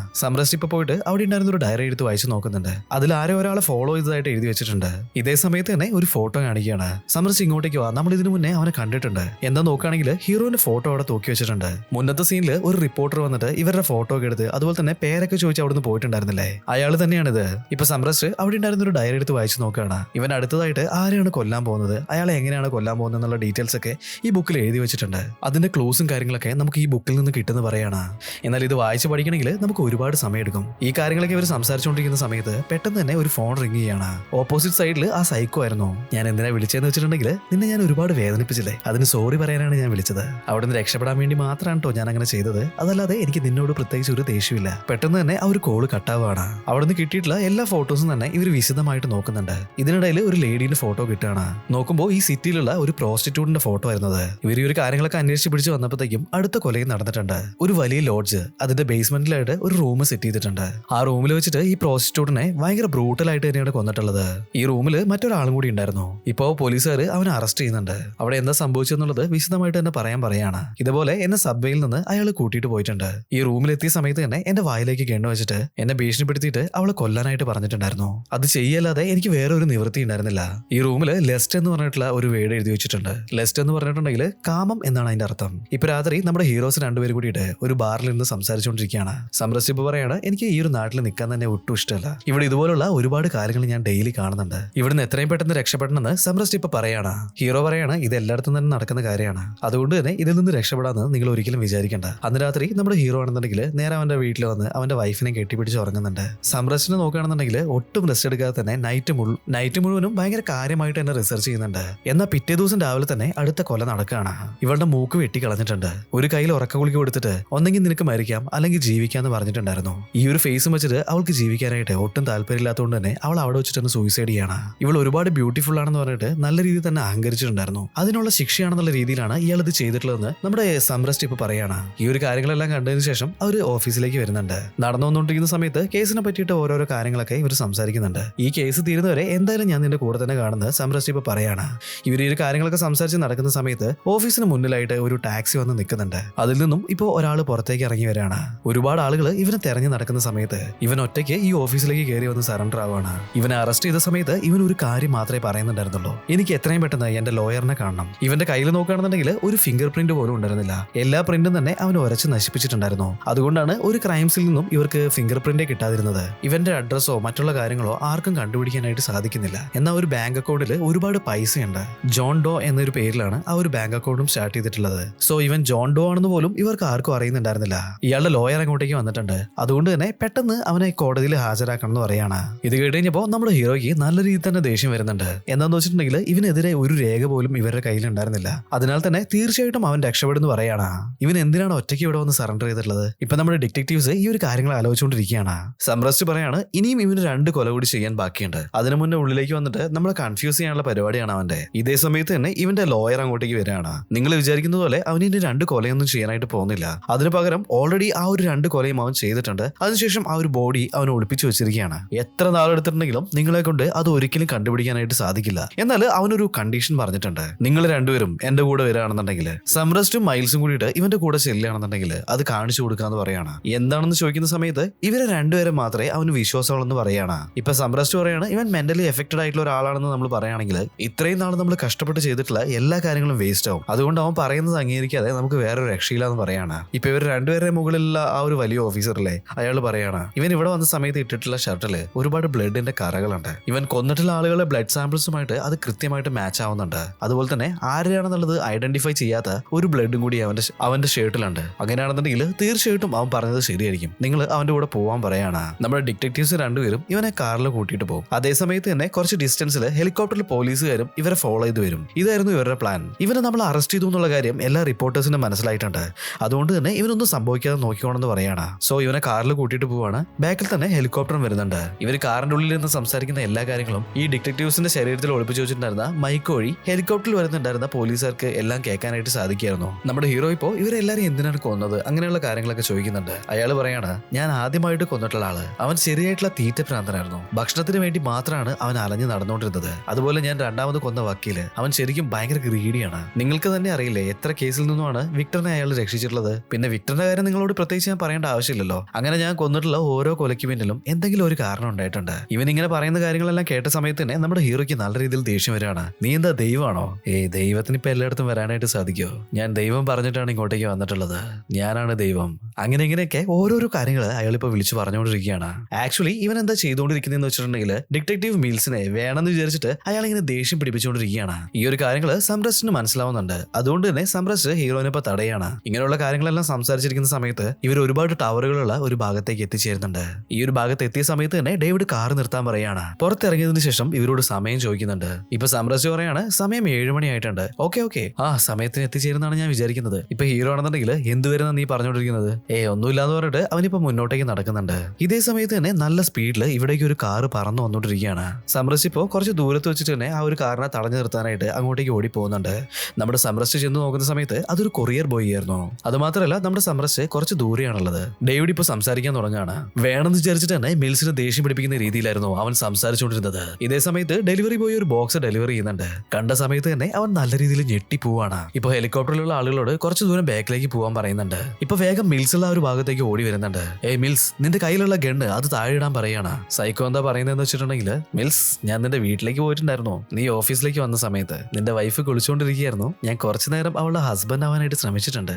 ഇപ്പൊ പോയിട്ട് അവിടെ ഉണ്ടായിരുന്ന ഒരു ഡയറി എടുത്ത് വായിച്ചു നോക്കുന്നുണ്ട്. അതിൽ ആരോ ഒരാളെ ഫോളോ ചെയ്തതായിട്ട് എഴുതി വെച്ചിട്ടുണ്ട്. ഇതേ സമയത്ത് തന്നെ ഒരു ഫോട്ടോ കാണിക്കുകയാണ്. സമർസ് ഇങ്ങോട്ടേക്ക് വാ. നമ്മൾ ഇതിനു മുന്നേ അവനെ കണ്ടിട്ടുണ്ട്. എന്താ നോക്കുകയാണെങ്കിൽ ഹീറോന്റെ ഫോട്ടോ അവിടെ തൂക്കി വെച്ചിട്ടുണ്ട്. മുന്നത്തെ സീനിൽ ഒരു റിപ്പോർട്ടർ വന്നിട്ട് ഇവരുടെ ഫോട്ടോ ഒക്കെ എടുത്ത് അതുപോലെ തന്നെ പേരൊക്കെ ചോദിച്ച് അവിടുന്ന് പോയിട്ടുണ്ടായിരുന്നില്ലേ? അയാൾ തന്നെയാണിത്. ഇപ്പൊ സമ്രസ് അവിടെ ഉണ്ടായിരുന്ന ഒരു ഡയറി എടുത്ത് വായിച്ചു നോക്കുകയാണ്. ഇവൻ അടുത്തതായിട്ട് ആരെയാണ് കൊല്ലാൻ പോകുന്നത്? അയാളെ എങ്ങനെയാണ് കൊല്ലാൻ പോകുന്നത് എന്നുള്ള ഡീറ്റെയിൽസ് ഒക്കെ ഈ ബുക്കിൽ എഴുതി വെച്ചിട്ടുണ്ട്. അതിന്റെ ക്ലോസും കാര്യങ്ങളൊക്കെ നമുക്ക് ഈ ബുക്കിൽ നിന്ന് കിട്ടുന്ന പറയാണ്. എന്നാൽ ഇത് വായിച്ച് പഠിക്കണമെങ്കിൽ നമുക്ക് ഒരുപാട് സമയം എടുക്കും ഈ കാര്യങ്ങളൊക്കെ ഇവർ സംസാരിച്ചുകൊണ്ടിരിക്കുന്ന സമയത്ത് പെട്ടെന്ന് തന്നെ ഒരു ഫോൺ റിങ് ചെയ്യാണ്. ഓപ്പോസിറ്റ് സൈഡിൽ ആ സൈക്കോ ആയിരുന്നു. ഞാൻ എന്തിനാ വിളിച്ചതെന്ന് വെച്ചിട്ടുണ്ടെങ്കിൽ നിന്നെ ഞാൻ ഒരുപാട് വേദനിപ്പിച്ചില്ലേ? അതിന് സോറി പറയാനാണ് ഞാൻ വിളിച്ചത്. അവിടെ നിന്ന് രക്ഷപ്പെടാൻ വേണ്ടി മാത്രമാണ് കേട്ടോ ഞാൻ അങ്ങനെ ചെയ്തത്. അതല്ലാതെ എനിക്ക് നിന്നോട് പ്രത്യേകിച്ച് ഒരു ദേഷ്യമില്ല പെട്ടെന്ന് തന്നെ ആ ഒരു കോൾ കട്ടാവാണ് അവിടെ നിന്ന് കിട്ടിയിട്ടുള്ള എല്ലാ ഫോട്ടോസും തന്നെ ഇവർ വിശദമായിട്ട് നോക്കുന്നുണ്ട്. ഇതിനിടയിൽ ഒരു ലേഡീന്റെ ഫോട്ടോ കിട്ടുകയാണ് നോക്കുമ്പോൾ ഈ സിറ്റിയിലുള്ള ഒരു പ്രോസ്റ്റിറ്റ്യൂട്ടിന്റെ ഫോട്ടോ ആയിരുന്നത് ഇവർ ഈ ഒരു കാര്യങ്ങളൊക്കെ അന്വേഷിച്ച് പിടിച്ച് വന്നപ്പോഴത്തേക്കും അടുത്ത കൊലയും നടന്നിട്ടുണ്ട്. ഒരു വലിയ ലോഡ്ജ് അതിന്റെ ബേസ്മെന്റിലായിട്ട് ഒരു റൂം സെറ്റ് ചെയ്തിട്ടുണ്ട്. ആ റൂമിൽ വെച്ചിട്ട് ഈ പ്രോസ്റ്റിറ്റ്യൂട്ടിനെ ഭയങ്കര ബ്രൂട്ടലായിട്ട് തന്നെയാണ് കൊന്നിട്ടുള്ളത്. ഈ റൂമിൽ മറ്റൊരാളും കൂടി ഉണ്ടായിരുന്നു. ഇപ്പോ പോലീസുകാർ അവനെ അറസ്റ്റ് ചെയ്യുന്നുണ്ട്. അവിടെ എന്താ സംഭവിച്ചെന്നുള്ളത് വിശദമായിട്ട് തന്നെ പറയാൻ പറയാണ്. ഇതുപോലെ എന്നെ സബ്വേയിൽ നിന്ന് അയാൾ കൂട്ടിയിട്ട് പോയിട്ടുണ്ട്. ഈ റൂമിലെത്തിയ സമയത്ത് തന്നെ എന്റെ വായിലേക്ക് കെണ്ണു വെച്ചിട്ട് എന്നെ ഭീഷണിപ്പെടുത്തിയിട്ട് അവളെ കൊല്ലാനായിട്ട് പറഞ്ഞിട്ടുണ്ടായിരുന്നു. അത് ചെയ്യല്ലാതെ എനിക്ക് വേറെ ഒരു നിവൃത്തി ഉണ്ടായിരുന്നില്ല. ഈ റൂമിൽ ലെസ്റ്റ് എന്ന് പറഞ്ഞിട്ടുള്ള ഒരു വേർഡ് എഴുതി വെച്ചിട്ടുണ്ട്. ലെസ്റ്റ് എന്ന് പറഞ്ഞിട്ടുണ്ടെങ്കിൽ കാമം എന്നാണ് അതിന്റെ അർത്ഥം. ഇപ്പൊ രാത്രി നമ്മുടെ ഹീറോസ് രണ്ടുപേരും കൂടിയിട്ട് ഒരു ബാറിൽ നിന്ന് സംസാരിച്ചുകൊണ്ടിരിക്കുകയാണ്. സംരസിപ്പ് പറയാണ് എനിക്ക് ഈ ഒരു നാട്ടിൽ നിൽക്കാൻ തന്നെ ഒട്ടും ഇഷ്ടമല്ല. ഇവിടെ ഇതുപോലുള്ള ഒരുപാട് കാര്യങ്ങൾ ഞാൻ ഡെയിലി കാണുന്നുണ്ട്. ഇവിടുന്ന് എത്രയും പെട്ടെന്ന് രക്ഷപ്പെടണമെന്ന് സംരസ്റ്റ് ഇപ്പൊ പറയാണ്. ഹീറോ പറയാണ് ഇത് എല്ലായിടത്തും തന്നെ നടക്കുന്ന കാര്യമാണ്. അതുകൊണ്ട് തന്നെ ഇതിൽ നിന്ന് രക്ഷപ്പെടാമെന്ന് നിങ്ങൾ ഒരിക്കലും വിചാരിക്കേണ്ട. അന്ന് രാത്രി നമ്മുടെ ഹീറോ ആണെന്നുണ്ടെങ്കിൽ നേരെ അവന്റെ വീട്ടിൽ വന്ന് അവന്റെ വൈഫിനെ കെട്ടിപ്പിടിച്ച് ഉറങ്ങുന്നുണ്ട്. സംരക്ഷനെ നോക്കുകയാണെന്നുണ്ടെങ്കിൽ ഒട്ടും റെസ്റ്റ് എടുക്കാതെ തന്നെ നൈറ്റ് മുഴു നൈറ്റ് മുഴുവനും ഭയങ്കര കാര്യമായിട്ട് തന്നെ റിസർച്ച് ചെയ്യുന്നുണ്ട്. എന്നാൽ പിറ്റേ ദിവസം രാവിലെ തന്നെ അടുത്ത കൊല നടക്കുകയാണ്. ഇവളുടെ മൂക്ക് വെട്ടി കളഞ്ഞിട്ടുണ്ട് ഒരു കയ്യിൽ ഉറക്ക ഗുളിക കൊടുത്തിട്ട് ഒന്നെങ്കിൽ നിനക്ക് മരിക്കാം അല്ലെങ്കിൽ ജീവിക്കാന്ന് പറഞ്ഞിട്ടുണ്ടായിരുന്നു. ഈ ഒരു ഫേസും വെച്ചിട്ട് അവൾക്ക് ജീവിക്കാനായിട്ട് ഒട്ടും താല്പര്യമില്ലാത്തതുകൊണ്ട് തന്നെ അവൾ അവിടെ വെച്ചിട്ട് തന്നെ സൂയിസൈഡ് ചെയ്യാണ്. ഇവൾ ഒരുപാട് ബ്യൂട്ടിഫുൾ ആണെന്ന് പറഞ്ഞിട്ട് നല്ല രീതിയിൽ തന്നെ അഹങ്കരിച്ചിട്ടുണ്ടായിരുന്നു. അതിനുള്ള ശിക്ഷയാണെന്നുള്ള രീതിയിലാണ് ഇയാൾ ഇത് ചെയ്തിട്ടുള്ളതെന്ന് നമ്മുടെ സംരസ്റ്റ് ഇപ്പൊ പറയാണ്. ഈ ഒരു കാര്യങ്ങളെല്ലാം കണ്ടതിന് ശേഷം അവർ ഓഫീസിലേക്ക് വരുന്നുണ്ട്. നടന്നു വന്നുകൊണ്ടിരിക്കുന്ന സമയത്ത് കേസിനെ പറ്റിയിട്ട് ഓരോരോ കാര്യങ്ങളൊക്കെ ഇവർ സംസാരിക്കുന്നുണ്ട്. ഈ കേസ് തീരുന്നവരെ എന്തായാലും ഞാൻ നിന്റെ കൂടെ തന്നെ കാണുന്നത് സംരസ്റ്റ് ഇപ്പൊ പറയാണ്. ഇവർ ഈ ഒരു കാര്യങ്ങളൊക്കെ സംസാരിച്ച് നടക്കുന്ന സമയത്ത് ഓഫീസിന് മുന്നിലായിട്ട് ഒരു ടാക്സി വന്ന് നിൽക്കുന്നുണ്ട്. അതിൽ നിന്നും ഇപ്പോൾ ഒരാൾ പുറത്തേക്ക് ഇറങ്ങി വരാണ്. ഒരുപാട് ആളുകൾ ഇവനെ തെരഞ്ഞു നടക്കുന്ന സമയത്ത് ഇവൻ ഒറ്റയ്ക്ക് ഈ ഓഫീസിലേക്ക് കയറി വന്ന് സറണ്ടർ ആവുകയാണ്. ഇവനെ അറസ്റ്റ് ചെയ്ത സമയത്ത് ഇവൻ ഒരു കാര്യം മാത്രമേ പറയുന്നുണ്ടായിരുന്നുള്ളൂ. എനിക്ക് എത്രയും പെട്ടെന്ന് എന്റെ ലോയറിനെ കാണണം. ഇവന്റെ കയ്യിൽ നോക്കുകയാണെന്നുണ്ടെങ്കിൽ ഒരു ഫിംഗർ പ്രിന്റ് പോലും ഉണ്ടായിരുന്നില്ല. എല്ലാ പ്രിന്റും തന്നെ അവൻ ഉരച്ച് നശിപ്പിച്ചിട്ടുണ്ടായിരുന്നു. അതുകൊണ്ടാണ് ഒരു ക്രൈംസിൽ നിന്നും ഇവർക്ക് ഫിംഗർ പ്രിന്റേ കിട്ടാതിരുന്നത്. ഇവന്റെ അഡ്രസ്സോ മറ്റുള്ള കാര്യങ്ങളോ ആർക്കും കണ്ടുപിടിക്കാനായിട്ട് സാധിക്കുന്നില്ല. എന്നാൽ ഒരു ബാങ്ക് അക്കൗണ്ടിൽ ഒരുപാട് പൈസയുണ്ട്. ജോൺ ഡോ എന്നൊരു പേരിലാണ് ആ ഒരു ബാങ്ക് അക്കൗണ്ടും സ്റ്റാർട്ട് ചെയ്തിട്ടുള്ളത്. സോ ഇവൻ ജോൺ ഡോ ആണെന്ന് പോലും ഇവർക്ക് ആർക്കും അറിയുന്നുണ്ടായിരുന്നില്ല. ഇയാളുടെ ലോയർ അങ്ങോട്ടേക്ക് വന്നിട്ടുണ്ട്. അതുകൊണ്ട് തന്നെ പെട്ടെന്ന് അവനെ കോടതിയിൽ ഹാജരാക്കണം എന്ന് പറയാണ്. ഇത് കഴിഞ്ഞപ്പോ നമ്മുടെ ഹീറോയ്ക്ക് നല്ല രീതിയിൽ തന്നെ ദേഷ്യം വരുന്നുണ്ട്. എന്താന്ന് വെച്ചിട്ടുണ്ടെങ്കിൽ ഇവനെതിരെ ഒരു രേഖ പോലും ഇവരുടെ കയ്യിൽ ഉണ്ടായിരുന്നില്ല. അതിനാൽ തന്നെ തീർച്ചയായിട്ടും അവൻ രക്ഷപ്പെടുന്നു പറയാണ്. ഇവൻ എന്തിനാണ് ഒറ്റയ്ക്ക് ഇവിടെ വന്ന് സറണ്ടർ ചെയ്തിട്ടുള്ളത്? ഇപ്പൊ നമ്മുടെ ഡിറ്റക്റ്റീവ്സ് ഈ ഒരു കാര്യങ്ങൾ ആലോചിച്ചുകൊണ്ടിരിക്കുകയാണ്. സംരസ്റ്റ് പറയാണ് ഇനിയും ഇവന് രണ്ട് കൊല കൂടി ചെയ്യാൻ ബാക്കിയുണ്ട്. അതിനു മുന്നേ ഉള്ളിലേക്ക് വന്നിട്ട് നമ്മളെ കൺഫ്യൂസ് ചെയ്യാനുള്ള പരിപാടിയാണ് അവന്റെ. ഇതേ സമയത്ത് തന്നെ ഇവന്റെ ലോയർ അങ്ങോട്ടേക്ക് വരികയാണ്. നിങ്ങൾ വിചാരിക്കുന്ന പോലെ അവന് ഇനി രണ്ട് കൊലയൊന്നും ചെയ്യാനായിട്ട് പോകുന്നില്ല. അതിനു പകരം ഓൾറെഡി ആ ഒരു രണ്ട് കൊലയും അവൻ ചെയ്തിട്ടുണ്ട്. അതിനുശേഷം ആ ഒരു ബോഡി അവൻ ഒളിപ്പിച്ചു വെച്ചിരിക്കുകയാണ്. എത്ര നാളെടുത്തിട്ടുണ്ടെങ്കിലും നിങ്ങളെ കൊണ്ട് അത് ഒരിക്കലും കണ്ടുപിടിക്കാനായിട്ട് സാധിക്കില്ല. എന്നാൽ അവനൊരു കണ്ടീഷൻ പറഞ്ഞിട്ടുണ്ട്. നിങ്ങൾ രണ്ടുപേരും എന്റെ കൂടെ വരികയാണെന്നുണ്ടെങ്കിൽ സംരസ്റ്റും മൈൽസും കൂടിയിട്ട് ഇവന്റെ കൂടെ ചെല്ലുകയാണെന്നുണ്ടെങ്കിൽ അത് കാണിച്ചു കൊടുക്കാന്ന് പറയാണ്. എന്താണെന്ന് ചോദിക്കുന്ന സമയത്ത് ഇവരെ രണ്ടുപേരെ മാത്രമേ അവന് വിശ്വാസമുള്ളെന്ന് പറയാണ്. ഇപ്പൊ സംരസ്റ്റ് പറയാണ് ഇവൻ മെന്റലി എഫക്റ്റഡ് ആയിട്ടുള്ള ഒരാളാണെന്ന് നമ്മൾ പറയുകയാണെങ്കിൽ ഇത്രയും നാൾ നമ്മൾ കഷ്ടപ്പെട്ട് ചെയ്തിട്ടുള്ള എല്ലാ കാര്യങ്ങളും വേസ്റ്റ് ആവും. അതുകൊണ്ട് അവൻ പറയുന്നത് അംഗീകരിക്കാതെ നമുക്ക് വേറെ രക്ഷയില്ല എന്ന് പറയാണ്. ഇപ്പൊ ഇവർ രണ്ടുപേരുടെ മുകളിലുള്ള ആ ഒരു വലിയ ഓഫീസറിലെ അയാൾ പറയാണ് ഇവൻ ഇവിടെ വന്ന സമയത്ത് ഇട്ടിട്ടുള്ള ഷർട്ടിൽ ഒരുപാട് ബ്ലഡിന്റെ കറകളുണ്ട്. ഇവൻ കൊന്നിട്ടുള്ള ആളുകളെ ബ്ലഡ് സാമ്പിൾസുമായിട്ട് അത് കൃത്യമായിട്ട് മാച്ച് ആവുന്നുണ്ട്. അതുപോലെ തന്നെ ആരെയാണെന്നുള്ളത് ഐഡന്റിഫൈ ചെയ്യാത്ത ഒരു ബ്ലഡും കൂടി അവന്റെ അവന്റെ ഷർട്ടിലുണ്ട്. അങ്ങനെയാണെന്നുണ്ടെങ്കിൽ തീർച്ചയായിട്ടും അവൻ പറഞ്ഞത് ശരിയായിരിക്കും. നിങ്ങൾ അവന്റെ കൂടെ പോവാൻ പറയാണ്. നമ്മുടെ ഡിറ്റക്ടീവ്സ് രണ്ടുപേരും ഇവനെ കാറിൽ കൂട്ടിയിട്ട് പോകും. അതേസമയത്ത് തന്നെ കുറച്ച് ഡിസ്റ്റൻസിൽ ഹെലികോപ്റ്ററിൽ പോലീസുകാരും ഇവരെ ഫോളോ ചെയ്ത് വരും. ഇതായിരുന്നു ഇവരുടെ പ്ലാൻ. ഇവനെ നമ്മൾ അറസ്റ്റ് ചെയ്തു എന്നുള്ള കാര്യം എല്ലാ റിപ്പോർട്ടേഴ്സിനും മനസ്സിലായിട്ടുണ്ട്. അതുകൊണ്ട് തന്നെ ഇവനൊന്നും സംഭവിക്കാതെ നോക്കിക്കോണെന്ന് പറയാണ്. സോ ഇവനെ കാറിൽ കൂട്ടിയിട്ട് പോവാണ്. ബാക്കിൽ തന്നെ ഹെലികോപ്റ്ററും വരുന്നുണ്ട്. ഇവർ കാറിന്റെ ഉള്ളിൽ നിന്ന് സംസാരിക്കുന്ന എല്ലാ കാര്യങ്ങളും ഈ ഡിറ്റക്ടീവ്സിന്റെ ശരീരത്തിൽ ഒളിപ്പിച്ചു വെച്ചിട്ടുണ്ടായിരുന്ന മൈക്ക് വഴി ഹെലികോപ്റ്ററിൽ വരുന്നുണ്ടായിരുന്ന പോലീസുകാർക്ക് എല്ലാം കേൾക്കാനായിട്ട് സാധിക്കുമായിരുന്നു നമ്മുടെ ഹീറോ ഇപ്പോൾ ഇവരെല്ലാരും എന്തിനാണ് കൊന്നത്? അങ്ങനെയുള്ള കാര്യങ്ങളൊക്കെ ചോദിക്കുന്നുണ്ട്. അയാൾ പറയാണ് ഞാൻ ആദ്യമായിട്ട് കൊന്നിട്ടുള്ള ആൾ. അവൻ ശരിയായിട്ടുള്ള തീറ്റ ഭ്രാന്തനായിരുന്നു ഭക്ഷണത്തിന് വേണ്ടി മാത്രമാണ് അവൻ അലഞ്ഞു നടന്നുകൊണ്ടിരുന്നത്. അതുപോലെ ഞാൻ രണ്ടാമത് കൊന്ന വക്കീൽ. അവൻ ശരിക്കും ഭയങ്കര ഗ്രീഡിയാണ് നിങ്ങൾക്ക് തന്നെ അറിയില്ലേ എത്ര കേസിൽ നിന്നുമാണ് വിക്ടറിനെ അയാൾ രക്ഷിച്ചിട്ടുള്ളത്? പിന്നെ വിക്ടറിന്റെ കാര്യം നിങ്ങളോട് പ്രത്യേകിച്ച് ഞാൻ പറയേണ്ട ആവശ്യമില്ലല്ലോ. അങ്ങനെ ഞാൻ കൊന്നിട്ടുള്ള ഓരോ കൊലയ്ക്ക് പിന്നിലും എന്തെങ്കിലും ഒരു കാരണം ഉണ്ടായിട്ടുണ്ട്. ഇവൻ ഇങ്ങനെ പറയുന്ന കാര്യങ്ങളെല്ലാം കേട്ട സമയത്ത് തന്നെ നമ്മുടെ ഹീറോയ്ക്ക് നല്ല രീതിയിൽ ദേഷ്യം വരികയാണ്. നീ എന്താ ദൈവമാണോ? ഏയ് ദൈവത്തിന് ഇപ്പൊ എല്ലായിടത്തും വരാനായിട്ട് സാധിക്കുമോ ഞാൻ ദൈവം പറഞ്ഞിട്ടാണ് ഇങ്ങോട്ടേക്ക് വന്നിട്ടുള്ളത്. ഞാനാണ് ദൈവം. അങ്ങനെ ഇങ്ങനെയൊക്കെ ഓരോരോ കാര്യങ്ങൾ അയാൾ ഇപ്പൊ വിളിച്ചു പറഞ്ഞുകൊണ്ടിരിക്കുകയാണ്. ആക്ച്വലി ഇവൻ എന്താ ചെയ്തുകൊണ്ടിരിക്കുന്നതെന്ന് വെച്ചിട്ടുണ്ടെങ്കിൽ ഡിറ്റക്റ്റീവ് മീൽസിനെ വേണമെന്ന് വിചാരിച്ചിട്ട് അയാൾ ഇങ്ങനെ ദേഷ്യം പിടിപ്പിച്ചുകൊണ്ടിരിക്കുകയാണ്. ഈ ഒരു കാര്യങ്ങൾ സംരക്ഷന് മനസ്സിലാവുന്നുണ്ട്. അതുകൊണ്ട് തന്നെ സംരക്ഷ് ഹീറോയിനെ ഇപ്പൊ തടയാണ് ഇങ്ങനെയുള്ള കാര്യങ്ങളെല്ലാം സംസാരിച്ചിരിക്കുന്ന സമയത്ത് ഇവർ ഒരുപാട് ടവറുകളുള്ള ഒരു ഭാഗത്തേക്ക് എത്തിച്ചേരുന്നുണ്ട്. ഈ ഒരു ഭാഗത്ത് എത്തിയ സമയത്ത് തന്നെ ഡേവിഡ് കാർ നിർത്താൻ പറയാണ് പുറത്തിറങ്ങിയതിനു ശേഷം ഇവരോട് സമയം ചോദിക്കുന്നുണ്ട്. ഇപ്പൊ സംരസ് പറയാണ് സമയം ഏഴ് മണിയായിട്ടുണ്ട് ഓക്കെ ഓക്കെ. ആ സമയത്തിന് എത്തിച്ചേരുന്നാണ് ഞാൻ വിചാരിക്കുന്നത്. ഇപ്പൊ ഹീറോ ആണെന്നുണ്ടെങ്കിൽ എന്തുവരുന്ന നീ പറഞ്ഞുകൊണ്ടിരിക്കുന്നത്? ഏ ഒന്നുമില്ലാന്ന് പറഞ്ഞിട്ട് അവനിപ്പോ മുന്നോട്ടേക്ക് നടക്കുന്നുണ്ട്. ഇതേ സമയത്ത് തന്നെ നല്ല സ്പീഡിൽ ഇവിടേക്ക് ഒരു കാറ് പറന്നു വന്നുകൊണ്ടിരിക്കുകയാണ് സംരക്ഷ് ഇപ്പോ കുറച്ച് ദൂരത്ത് വെച്ചിട്ട് തന്നെ ആ ഒരു കാറിനെ തടഞ്ഞു നിർത്താനായിട്ട് അങ്ങോട്ടേക്ക് ഓടി പോകുന്നുണ്ട്. നമ്മുടെ സമരസ് ചെന്ന് നോക്കുന്ന സമയത്ത് അതൊരു കൊറിയർ ബോയ് ആയിരുന്നു. അത് മാത്രമല്ല നമ്മുടെ സമരസ് കുറച്ച് ദൂരെയാണുള്ളത്. ഡേവിഡ് ഇപ്പൊ സംസാരിക്കാൻ തുടങ്ങുകയാണ്. വേണമെന്ന് വിചാരിച്ചിട്ട് തന്നെ മിൽസിനെ ദേഷ്യം പിടിപ്പിക്കുന്ന രീതിയിലായിരുന്നു അവൻ സംസാരിച്ചുകൊണ്ടിരുന്നത്. ഇതേ സമയത്ത് ഡെലിവറി ബോയ് ഒരു ബോക്സ് ഡെലിവറി ചെയ്യുന്നുണ്ട്. കണ്ട സമയത്ത് തന്നെ അവൻ നല്ല രീതിയിൽ ഞെട്ടി പോവാണ് ഇപ്പൊ ഹെലികോപ്റ്ററിലുള്ള ആളുകളോട് കുറച്ച് ദൂരം ബാക്കിലേക്ക് പോകാൻ പറയുന്നുണ്ട്. ഇപ്പൊ വേഗം ആ ഒരു ഭാഗത്തേക്ക് ഓടി വരുന്നുണ്ട്. ഏയ് മിൽസ് നിന്റെ കയ്യിലുള്ള ഗണ്ണ് അത് താഴെ ഇടാൻ പറയാണ്. സൈക്കോ എന്താ പറയുന്നതെന്ന് വെച്ചിട്ടുണ്ടെങ്കിൽ മിൽസ് ഞാൻ നിന്റെ വീട്ടിലേക്ക് പോയിട്ടുണ്ടായിരുന്നു. നീ ഓഫീസിലേക്ക് വന്ന സമയത്ത് നിന്റെ വൈഫ് കുളിച്ചുകൊണ്ടിരിക്കുകയായിരുന്നു ഞാൻ കുറച്ചു നേരം അവളുടെ ഹസ്ബൻഡ് ആവാനായിട്ട് ശ്രമിച്ചിട്ടുണ്ട്.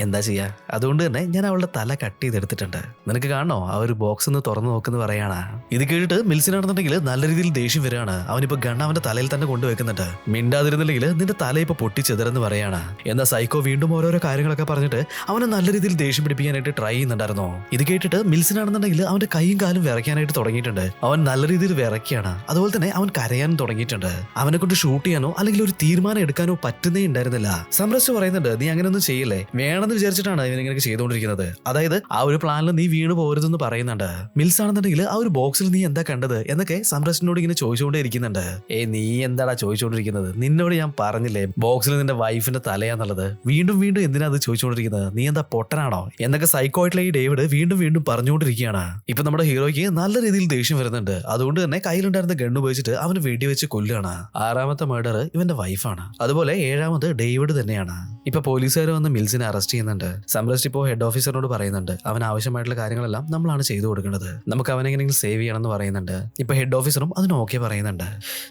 എന്താ ചെയ്യാ? അതുകൊണ്ട് തന്നെ ഞാൻ അവളുടെ തല കട്ട് ചെയ്തെടുത്തിട്ടുണ്ട്. നിനക്ക് കാണണോ? ആ ഒരു ബോക്സ് ഒന്ന് തുറന്നു നോക്കുന്നു പറയാണ്. ഇത് കേട്ടിട്ട് മിൽസിനാണെന്നുണ്ടെങ്കിൽ നല്ല രീതിയിൽ ദേഷ്യം വരികയാണ്. അവനിപ്പോ ഗണ്ണ അവന്റെ തലയിൽ തന്നെ കൊണ്ടുവെക്കുന്നുണ്ട്. മിണ്ടാതിരുന്നില്ലെങ്കിൽ നിന്റെ തല ഇപ്പൊ പൊട്ടിച്ചെതറെന്ന് പറയാണ്. എന്നാ സൈക്കോ വീണ്ടും ഓരോരോ കാര്യങ്ങളൊക്കെ പറഞ്ഞിട്ട് അവനെ നല്ല രീതിയിൽ ദേഷ്യം പിടിപ്പിക്കാനായിട്ട് ട്രൈ ചെയ്യുന്നുണ്ടായിരുന്നു. ഇത് കേട്ടിട്ട് മിൽസിനാണെന്നുണ്ടെങ്കിൽ അവന്റെ കൈയും കാലും വിറയ്ക്കാനായിട്ട് തുടങ്ങിയിട്ടുണ്ട്. അവൻ നല്ല രീതിയിൽ വിറയ്ക്കുകയാണ്. അതുപോലെ തന്നെ അവൻ കരയാനും തുടങ്ങിയിട്ടുണ്ട്. അവനെ കൊണ്ട് ഷൂട്ട് ചെയ്യാനോ അല്ലെങ്കിൽ ഒരു തീരുമാനം എടുക്കാനോ പറ്റുന്നേ ഉണ്ടായിരുന്നില്ല. സമരസ് പറയുന്നുണ്ട് നീ അങ്ങനെയൊന്നും ചെയ്യില്ലേ? വേണമെന്ന് വിചാരിച്ചിട്ടാണ് ഇങ്ങനെ ചെയ്തുകൊണ്ടിരിക്കുന്നത്. അതായത് ആ ഒരു പ്ലാനിൽ നീ വീണ് പോരുതെന്ന് പറയുന്നുണ്ട്. മിൽസ് ആണെന്നുണ്ടെങ്കിൽ ആ ഒരു ബോക്സിൽ നീ എന്താ കണ്ടത് എന്നൊക്കെ സംരക്ഷനോട് ഇങ്ങനെ ചോദിച്ചുകൊണ്ടേ ഇരിക്കുന്നുണ്ട്. ഏ നീ എന്താടാ ചോദിച്ചുകൊണ്ടിരിക്കുന്നത്? നിന്നോട് ഞാൻ പറഞ്ഞില്ലേ ബോക്സിൽ നിന്റെ വൈഫിന്റെ തലയാന്നുള്ളത്. വീണ്ടും വീണ്ടും എന്തിനാ അത് ചോദിച്ചുകൊണ്ടിരിക്കുന്നത്? നീ എന്താ പൊട്ടനാണോ? എന്നൊക്കെ സൈക്കോ ആയിട്ടുള്ള ഈ ഡേവിഡ് വീണ്ടും വീണ്ടും പറഞ്ഞുകൊണ്ടിരിക്കുകയാണ്. ഇപ്പൊ നമ്മുടെ ഹീറോയ്ക്ക് നല്ല രീതിയിൽ ദേഷ്യം വരുന്നുണ്ട്. അതുകൊണ്ട് തന്നെ കയ്യിലുണ്ടായിരുന്ന ഗണ്ണ് ഉപയോഗിച്ചിട്ട് അവന് വെടിവെച്ച് കൊല്ലുകയാണ്. ആറാമത്തെ മർഡർ ഇവന്റെ വൈഫാണ് അതുപോലെ ഏഴാമത് ഡേവിഡ് തന്നെയാണ്. ഇപ്പൊ പോലീസുകാർ വന്ന് മിൽസിനെ അറസ്റ്റ് ചെയ്യുന്നുണ്ട്. സംരസ്റ്റ് ഇപ്പോൾ ഹെഡ് ഓഫീസറിനോട് പറയുന്നുണ്ട്. അവൻ ആവശ്യമായിട്ടുള്ള കാര്യങ്ങളെല്ലാം നമ്മളാണ് ചെയ്തു കൊടുക്കുന്നത് നമുക്ക് അവനെങ്ങനെയെങ്കിലും സേവ് ചെയ്യണം എന്ന് പറയുന്നുണ്ട്. ഇപ്പൊ ഹെഡ് ഓഫീസറും അതിന് ഓക്കെ പറയുന്നുണ്ട്.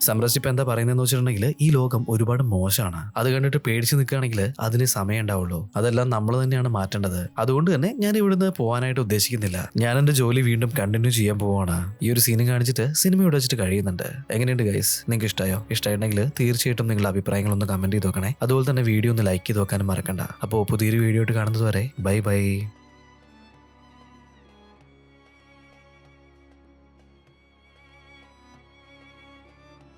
സംരസ്റ്റ് ഇപ്പൊ എന്താ പറയുന്നതെന്ന് വെച്ചിട്ടുണ്ടെങ്കിൽ ഈ ലോകം ഒരുപാട് മോശമാണ്. അത് കണ്ടിട്ട് പേടിച്ച് നിൽക്കുകയാണെങ്കിൽ അതിന് സമയം ഉണ്ടാവുള്ളൂ. അതെല്ലാം നമ്മൾ തന്നെയാണ് മാറ്റേണ്ടത്. അതുകൊണ്ട് തന്നെ ഞാൻ ഇവിടുന്ന് പോകാനായിട്ട് ഉദ്ദേശിക്കുന്നില്ല. ഞാൻ എന്റെ ജോലി വീണ്ടും കണ്ടിന്യൂ ചെയ്യാൻ പോവാണ്. ഈ ഒരു സീനും കാണിച്ചിട്ട് സിനിമ ഇവിടെ വെച്ചിട്ട് കഴിയുന്നുണ്ട്. എങ്ങനെയുണ്ട് ഗൈസ് നിങ്ങൾക്ക് ഇഷ്ടമായോ ഇഷ്ടമായിട്ടുണ്ടെങ്കിൽ തീർച്ചയായിട്ടും നിങ്ങളുടെ അഭിപ്രായങ്ങളൊന്ന് കമന്റ് ചെയ്ത് നോക്കണേ അതുപോലെ തന്നെ വീഡിയോ ഒന്ന് ലൈക്ക് ചെയ്ത് നോക്കാനും മറക്കണ്ട. അപ്പോൾ പുതിയൊരു വീഡിയോ ആയിട്ട് കാണുന്നത് വരെ ബൈ ബൈ.